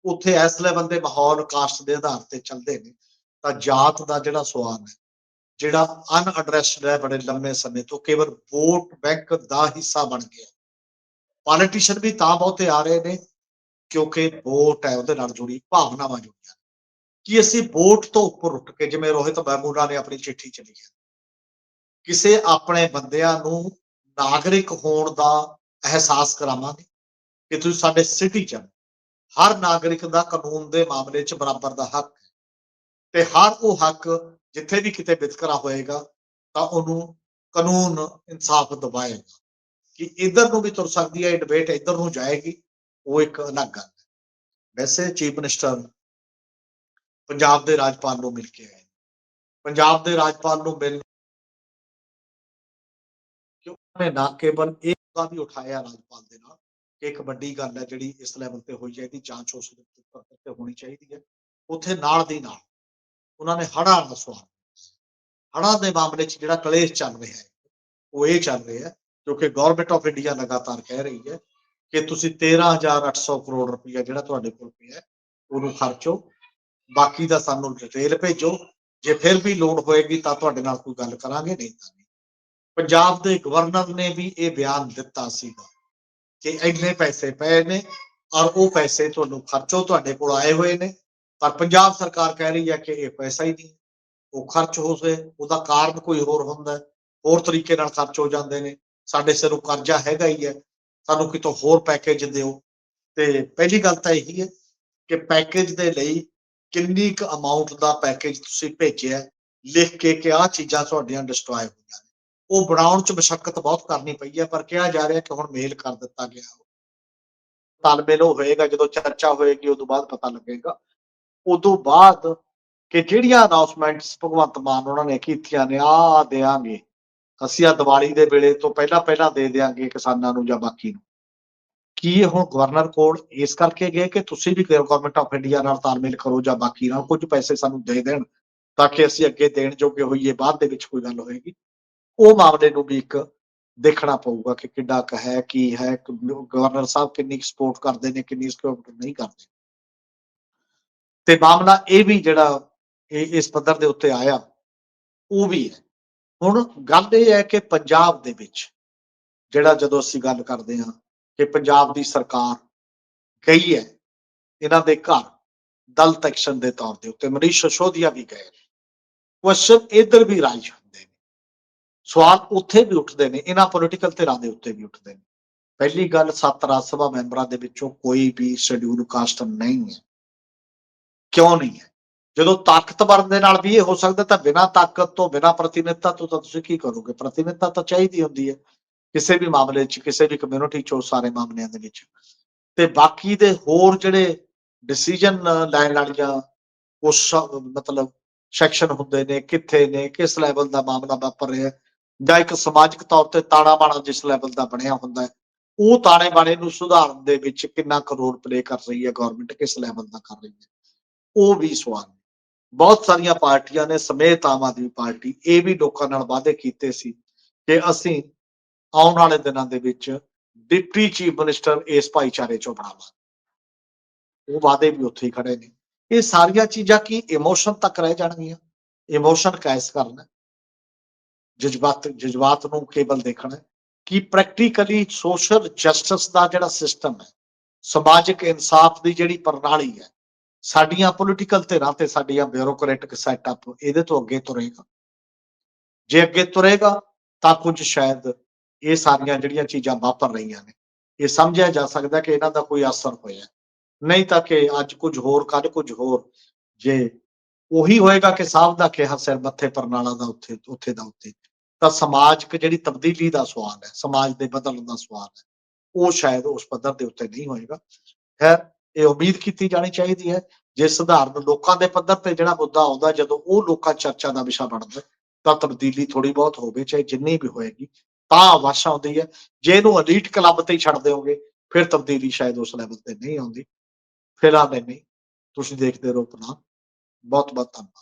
Speaker 1: ਉੱਥੇ ਇਸ ਲੈਵਲ ਦੇ ਮਾਹੌਲ ਕਾਸਟ ਦੇ ਆਧਾਰ ਤੇ ਚੱਲਦੇ ਨੇ, ਤਾਂ ਜਾਤ ਦਾ ਜਿਹੜਾ ਸਵਾਲ ਹੈ, ਜਿਹੜਾ ਅਨਐਡਰੈਸਡ ਹੈ ਬੜੇ ਲੰਮੇ ਸਮੇਂ ਤੋਂ ਕੇਵਲ ਵੋਟ ਬੈਂਕ ਦਾ ਹਿੱਸਾ ਬਣ ਗਿਆ। ਪੋਲੀਟੀਸ਼ੀਅਨ ਵੀ ਤਾਂ ਬਹੁਤੇ ਆ ਰਹੇ ਨੇ, ਕਿਉਂਕਿ ਵੋਟ ਹੈ ਉਹਦੇ ਨਾਲ ਜੁੜੀ, ਭਾਵਨਾਵਾਂ ਜੁੜੀਆਂ। ਕਿ ਅਸੀਂ ਵੋਟ ਤੋਂ ਉੱਪਰ ਉੱਠ ਕੇ, ਜਿਵੇਂ ਰੋਹਿਤ ਬੈਮੂਰਾ ਨੇ ਆਪਣੀ ਚਿੱਠੀ ਚ ਲਿਖਿਆ, ਕਿਸੇ ਆਪਣੇ ਬੰਦਿਆਂ ਨੂੰ ਨਾਗਰਿਕ ਹੋਣ ਦਾ ਅਹਿਸਾਸ ਕਰਾਵਾਂਗੇ ਕਿ ਤੁਸੀਂ ਸਾਡੇ ਸਿਟੀ ਚ ਹਰ ਨਾਗਰਿਕ ਦਾ ਕਾਨੂੰਨ ਦੇ ਮਾਮਲੇ 'ਚ ਬਰਾਬਰ ਦਾ ਹੱਕ ਹੈ। ਤੇ ਹਰ ਉਹ ਹੱਕ ਜਿੱਥੇ ਵੀ ਕਿਤੇ ਵਿਤਕਰਾ ਹੋਏਗਾ, ਤਾਂ ਉਹਨੂੰ ਕਾਨੂੰਨ ਇਨਸਾਫ ਦਿਵਾਏਗਾ। ਕਿ ਇਧਰ ਨੂੰ ਵੀ ਤੁਰ ਸਕਦੀ ਹੈ, ਇਹ ਡਿਬੇਟ ਇਧਰ ਨੂੰ ਜਾਏਗੀ, ਉਹ ਇੱਕ ਅਲੱਗ ਗੱਲ ਹੈ। ਵੈਸੇ ਚੀਫ ਮਿਨਿਸਟਰ ਪੰਜਾਬ ਦੇ ਰਾਜਪਾਲ ਨੂੰ ਮਿਲ ਕੇ ਆਏ ਪੰਜਾਬ ਦੇ ਰਾਜਪਾਲ ਨੂੰ ਮਿਲ ਕਿਉਂ? ਨਾ ਕੇਵਲ ਇਹ ਦਾ ਵੀ ਉਠਾਇਆ ਰਾਜਪਾਲ ਦੇ ਨਾਲ, ਕਿ ਇੱਕ ਵੱਡੀ ਗੱਲ ਹੈ ਜਿਹੜੀ ਇਸ ਲੈਵਲ ਤੇ ਹੋਈ ਹੈ ਇਹਦੀ ਜਾਂਚ ਉਸ ਦੇ ਉੱਪਰ ਤੇ ਹੋਣੀ ਚਾਹੀਦੀ ਹੈ। ਉੱਥੇ ਨਾਲ ਦੀ ਨਾਲ ਉਹਨਾਂ ਨੇ ਹੜ੍ਹਾਂ ਦਾ ਸਵਾਲ ਹੜ੍ਹਾਂ ਦੇ ਮਾਮਲੇ 'ਚ ਜਿਹੜਾ ਕਲੇਸ਼ ਚੱਲ ਰਿਹਾ ਹੈ, ਉਹ ਇਹ ਚੱਲ ਰਿਹਾ ਹੈ ਕਿਉਂਕਿ ਗਵਰਨਮੈਂਟ ਆਫ ਇੰਡੀਆ ਲਗਾਤਾਰ ਕਹਿ ਰਹੀ ਹੈ ਕਿ ਤੁਸੀਂ 13800 ਕਰੋੜ ਰੁਪਇਆ ਜਿਹੜਾ ਤੁਹਾਡੇ ਕੋਲ ਪਿਆ ਉਹਨੂੰ ਖਰਚੋ। ਬਾਕੀ ਦਾ ਸਾਨੂੰ ਡਿਟੇਲ ਭੇਜੋ। ਜੇ ਫਿਰ ਵੀ ਲੋੜ ਹੋਏਗੀ ਤਾਂ ਤੁਹਾਡੇ ਨਾਲ ਕੋਈ ਗੱਲ ਕਰਾਂਗੇ, ਨਹੀਂ ਤਾਂ ਪੰਜਾਬ ਦੇ ਗਵਰਨਰ ਨੇ ਵੀ ਇਹ ਬਿਆਨ ਦਿੱਤਾ ਸੀਗਾ ਕਿ ਇੰਨੇ ਪੈਸੇ ਪਏ ਨੇ ਔਰ ਉਹ ਪੈਸੇ ਤੁਹਾਨੂੰ ਖਰਚੋ ਤੁਹਾਡੇ ਕੋਲ ਆਏ ਹੋਏ ਨੇ, ਪਰ ਪੰਜਾਬ ਸਰਕਾਰ ਕਹਿ ਰਹੀ ਹੈ ਕਿ ਇਹ ਪੈਸਾ ਹੀ ਨਹੀਂ, ਉਹ ਖਰਚ ਹੋ ਗਏ ਉਹਦਾ ਕਾਰਨ ਕੋਈ ਹੋਰ ਹੁੰਦਾ, ਹੋਰ ਤਰੀਕੇ ਨਾਲ ਖਰਚ ਹੋ ਜਾਂਦੇ ਨੇ, ਸਾਡੇ ਸਿਰੋਂ ਕਰਜ਼ਾ ਹੈਗਾ ਹੀ ਹੈ, ਸਾਨੂੰ ਕਿਤੋਂ ਹੋਰ ਪੈਕੇਜ ਦਿਓ। ਤੇ ਪਹਿਲੀ ਗੱਲ ਤਾਂ ਇਹੀ ਹੈ ਕਿ ਪੈਕੇਜ ਦੇ ਲਈ ਕਿੰਨੀ ਕੁ ਅਮਾਉਂਟ ਦਾ ਪੈਕੇਜ ਤੁਸੀਂ ਭੇਜਿਆ, ਲਿਖ ਕੇ ਕਿ ਆਹ ਚੀਜ਼ਾਂ ਤੁਹਾਡੀਆਂ ਡਿਸਟਰੋਏ ਹੋਈਆਂ ਨੇ ਉਹ ਬਣਾਉਣ ਚ ਮਸ਼ੱਕਤ ਬਹੁਤ ਕਰਨੀ ਪਈ ਹੈ ਪਰ ਕਿਹਾ ਜਾ ਰਿਹਾ ਕਿ ਹੁਣ ਮੇਲ ਕਰ ਦਿੱਤਾ ਗਿਆ ਤਾਲਮੇਲ ਉਹ ਹੋਏਗਾ, ਜਦੋਂ ਚਰਚਾ ਹੋਏਗੀ, ਉਦੋਂ ਬਾਅਦ ਪਤਾ ਲੱਗੇਗਾ। ਉਦੋਂ ਬਾਅਦ ਕਿ ਜਿਹੜੀਆਂ ਅਨਾਉਂਸਮੈਂਟਸ ਭਗਵੰਤ ਮਾਨ ਉਹਨਾਂ ਨੇ ਕੀਤੀਆਂ ਨੇ ਆ ਦੇਾਂਗੇ ਅਸੀਂ ਆ ਦੀਵਾਲੀ ਦੇ ਵੇਲੇ ਤੋਂ ਪਹਿਲਾਂ ਪਹਿਲਾਂ ਦੇ ਦੇਾਂਗੇ ਕਿਸਾਨਾਂ ਨੂੰ ਜਾਂ ਬਾਕੀ ਨੂੰ। ਕੀ ਇਹ ਹੁਣ ਗਵਰਨਰ ਕੋਲ ਇਸ ਕਰਕੇ ਗਏ ਕਿ ਤੁਸੀਂ ਵੀ ਗਵਰਨਮੈਂਟ ਆਫ ਇੰਡੀਆ ਨਾਲ ਤਾਲਮੇਲ ਕਰੋ ਜਾਂ ਬਾਕੀ ਨਾਲ ਕੁਝ ਪੈਸੇ ਸਾਨੂੰ ਦੇ ਦੇਣ, ਤਾਂ ਕਿ ਅਸੀਂ ਅੱਗੇ ਦੇਣ ਜੋਗੇ ਹੋਈਏ, ਬਾਅਦ ਦੇ ਵਿੱਚ ਕੋਈ ਗੱਲ ਹੋਏਗੀ। ਉਹ ਮਾਮਲੇ ਨੂੰ ਵੀ ਇੱਕ ਦੇਖਣਾ ਪਊਗਾ ਕਿ ਕਿੱਡਾ ਕੁ ਹੈ, ਕੀ ਹੈ, ਗਵਰਨਰ ਸਾਹਿਬ ਕਿੰਨੀ ਸਪੋਰਟ ਕਰਦੇ ਨੇ, ਕਿੰਨੀ ਸਪੋਰਟ ਨਹੀਂ ਕਰਦੇ। ਤੇ ਮਾਮਲਾ ਇਹ ਵੀ ਜਿਹੜਾ ਇਹ, ਇਸ ਪੱਧਰ ਦੇ ਉੱਤੇ ਆਇਆ, ਉਹ ਵੀ ਹੈ। ਹੁਣ ਗੱਲ ਇਹ ਹੈ ਕਿ ਪੰਜਾਬ ਦੇ ਵਿੱਚ ਜਿਹੜਾ ਜਦੋਂ ਅਸੀਂ ਗੱਲ ਕਰਦੇ ਹਾਂ ਕਿ ਪੰਜਾਬ ਦੀ ਸਰਕਾਰ ਗਈ ਹੈ, ਇਹਨਾਂ ਦੇ ਘਰ ਦਲਤ ਐਕਸ਼ਨ ਦੇ ਤੌਰ ਦੇ ਉੱਤੇ, ਮਨੀਸ਼ ਸ਼ਸ਼ੋਦੀਆ ਵੀ ਗਏ ਨੇ। ਕੁਐਸਚਨ ਇਧਰ ਵੀ ਰਾਜ ਸਵਾਲ ਉੱਥੇ ਵੀ ਉੱਠਦੇ ਨੇ, ਇਹਨਾਂ ਪੋਲੀਟੀਕਲ ਧਿਰਾਂ ਦੇ ਉੱਤੇ ਵੀ ਉੱਠਦੇ ਨੇ। ਪਹਿਲੀ ਗੱਲ, ਸੱਤ ਰਾਜ ਸਭਾ ਮੈਂਬਰਾਂ ਦੇ ਵਿੱਚੋਂ ਕੋਈ ਵੀ ਸ਼ਡਿਊਲ ਕਾਸਟ ਨਹੀਂ ਹੈ। ਕਿਉਂ ਨਹੀਂ ਹੈ? ਜਦੋਂ ਤਾਕਤਵਰ ਦੇ ਨਾਲ ਵੀ ਇਹ ਹੋ ਸਕਦਾ, ਤਾਂ ਬਿਨਾਂ ਤਾਕਤ ਤੋਂ, ਬਿਨਾਂ ਪ੍ਰਤੀਨਿਧਤਾ ਤੋਂ ਤਾਂ ਤੁਸੀਂ ਕੀ ਕਰੋਗੇ? ਪ੍ਰਤੀਨਿਧਤਾ ਤਾਂ ਚਾਹੀਦੀ ਹੁੰਦੀ ਹੈ। ਕਿਸੇ ਵੀ ਮਾਮਲੇ 'ਚ, ਕਿਸੇ ਵੀ ਕਮਿਊਨਿਟੀ 'ਚ ਉਹ ਸਾਰੇ ਮਾਮਲਿਆਂ ਦੇ ਵਿੱਚ। ਤੇ ਬਾਕੀ ਦੇ ਹੋਰ ਜਿਹੜੇ ਡਿਸੀਜਨ ਲੈਣ ਵਾਲੀਆਂ, ਉਸ ਮਤਲਬ ਸੈਕਸ਼ਨ ਹੁੰਦੇ ਨੇ, ਕਿੱਥੇ ਨੇ, ਕਿਸ ਲੈਵਲ ਦਾ ਮਾਮਲਾ ਵਾਪਰ ਰਿਹਾ ਜਾਂ ਇੱਕ ਸਮਾਜਿਕ ਤੌਰ ਤੇ ਤਾਣਾ ਬਾਣਾ ਜਿਸ ਲੈਵਲ ਦਾ ਬਣਿਆ ਹੁੰਦਾ ਹੈ, ਉਹ ਤਾਣੇ ਬਾਣੇ ਨੂੰ ਸੁਧਾਰਨ ਦੇ ਵਿੱਚ ਕਿੰਨਾ ਕੁ ਰੋਲ ਪਲੇ ਕਰ ਰਹੀ ਹੈ ਗਵਰਨਮੈਂਟ ਕਿਸ ਲੈਵਲ ਦਾ ਕਰ ਰਹੀ ਹੈ, ਉਹ ਵੀ ਸਵਾਲ ਬਹੁਤ ਸਾਰੀਆਂ ਪਾਰਟੀਆਂ ਨੇ ਸਮੇਤ ਆਮ ਆਦਮੀ ਪਾਰਟੀ ਇਹ ਵੀ ਲੋਕਾਂ ਨਾਲ ਵਾਅਦੇ ਕੀਤੇ ਸੀ ਕਿ ਅਸੀਂ ਆਉਣ ਵਾਲੇ ਦਿਨਾਂ ਦੇ ਵਿੱਚ ਡਿਪਟੀ ਚੀਫ ਮਿਨਿਸਟਰ ਇਸ ਭਾਈਚਾਰੇ ਚੋਂ ਬਣਾਵਾਂਗੇ। ਉਹ ਵਾਅਦੇ ਵੀ ਉੱਥੇ ਹੀ ਖੜੇ ਨੇ। ਇਹ ਸਾਰੀਆਂ ਚੀਜ਼ਾਂ ਕੀ ਇਮੋਸ਼ਨ ਤੱਕ ਰਹਿ ਜਾਣਗੀਆਂ? ਇਮੋਸ਼ਨ ਕੈਸ ਕਰਨਾ। ਜਜ਼ਬਾਤ ਜਜ਼ਬਾਤ ਨੂੰ ਕੇਵਲ ਦੇਖਣਾ ਕਿ ਪ੍ਰੈਕਟੀਕਲੀ ਸੋਸ਼ਲ ਜਸਟਿਸ ਦਾ ਜਿਹੜਾ ਸਿਸਟਮ ਹੈ, ਸਮਾਜਿਕ ਇਨਸਾਫ ਦੀ ਜਿਹੜੀ ਪ੍ਰਣਾਲੀ ਹੈ, ਸਾਡੀਆਂ ਪੋਲੀਟੀਕਲ ਧਿਰਾਂ ਤੇ ਸਾਡੀਆਂ ਬਿਊਰੋਕਰੈਟਿਕ ਸੈਟਅਪ ਇਹਦੇ ਤੋਂ ਅੱਗੇ ਤੁਰੇਗਾ। ਜੇ ਅੱਗੇ ਤੁਰੇਗਾ, ਤਾਂ ਕੁਝ ਸ਼ਾਇਦ ਇਹ ਸਾਰੀਆਂ ਜਿਹੜੀਆਂ ਚੀਜ਼ਾਂ ਵਾਪਰ ਰਹੀਆਂ ਨੇ। ਇਹ ਸਮਝਿਆ ਜਾ ਸਕਦਾ ਕਿ ਇਹਨਾਂ ਦਾ ਕੋਈ ਅਸਰ ਹੋਇਆ। ਨਹੀਂ ਤਾਂ ਕਿ ਅੱਜ ਕੁਝ ਹੋਰ ਕੱਲ ਕੁਝ ਹੋਰ, ਜੇ ਉਹੀ ਹੋਏਗਾ ਕਿ ਸਾਹਿਬ ਦਾ ਕਿਹਾ ਸਿਰ ਮੱਥੇ ਪਰਨਾਲਾ ਦਾ ਉੱਥੇ ਉੱਥੇ ਦਾ ਉੱਥੇ ਤਾਂ ਸਮਾਜਿਕ ਜਿਹੜੀ ਤਬਦੀਲੀ ਦਾ ਸਵਾਲ ਹੈ, ਸਮਾਜ ਦੇ ਬਦਲਣ ਦਾ ਸਵਾਲ ਹੈ, ਉਹ ਸ਼ਾਇਦ ਉਸ ਪੱਧਰ ਦੇ ਉੱਤੇ ਨਹੀਂ ਹੋਏਗਾ। ਖੈਰ, ਇਹ ਉਮੀਦ ਕੀਤੀ ਜਾਣੀ ਚਾਹੀਦੀ ਹੈ, ਜੇ ਸਧਾਰਨ ਲੋਕਾਂ ਦੇ ਪੱਧਰ ਤੇ ਜਿਹੜਾ ਮੁੱਦਾ ਆਉਂਦਾ, ਜਦੋਂ ਉਹ ਲੋਕਾਂ ਚਰਚਾ ਦਾ ਵਿਸ਼ਾ ਬਣਦਾ, ਤਾਂ ਤਬਦੀਲੀ ਥੋੜੀ ਬਹੁਤ ਹੋਵੇ, ਚਾਹੇ ਜਿੰਨੀ ਵੀ ਹੋਏਗੀ, ਤਾਂ ਆਵਾਜ਼ ਆਉਂਦੀ ਹੈ। ਜੇ ਇਹਨੂੰ ਅਲੀਟ ਕਲੱਬ ਤੇ ਛੱਡ ਦਿਓਗੇ, ਫਿਰ ਤਬਦੀਲੀ ਸ਼ਾਇਦ ਉਸ ਲੈਵਲ ਤੇ ਨਹੀਂ ਆਉਂਦੀ। ਫਿਲਹਾਲ ਨਹੀਂ ਤੁਸੀਂ ਦੇਖਦੇ ਰਹੋ ਪਨਾ ਬਹੁਤ ਬਹੁਤ ਧੰਨਵਾਦ।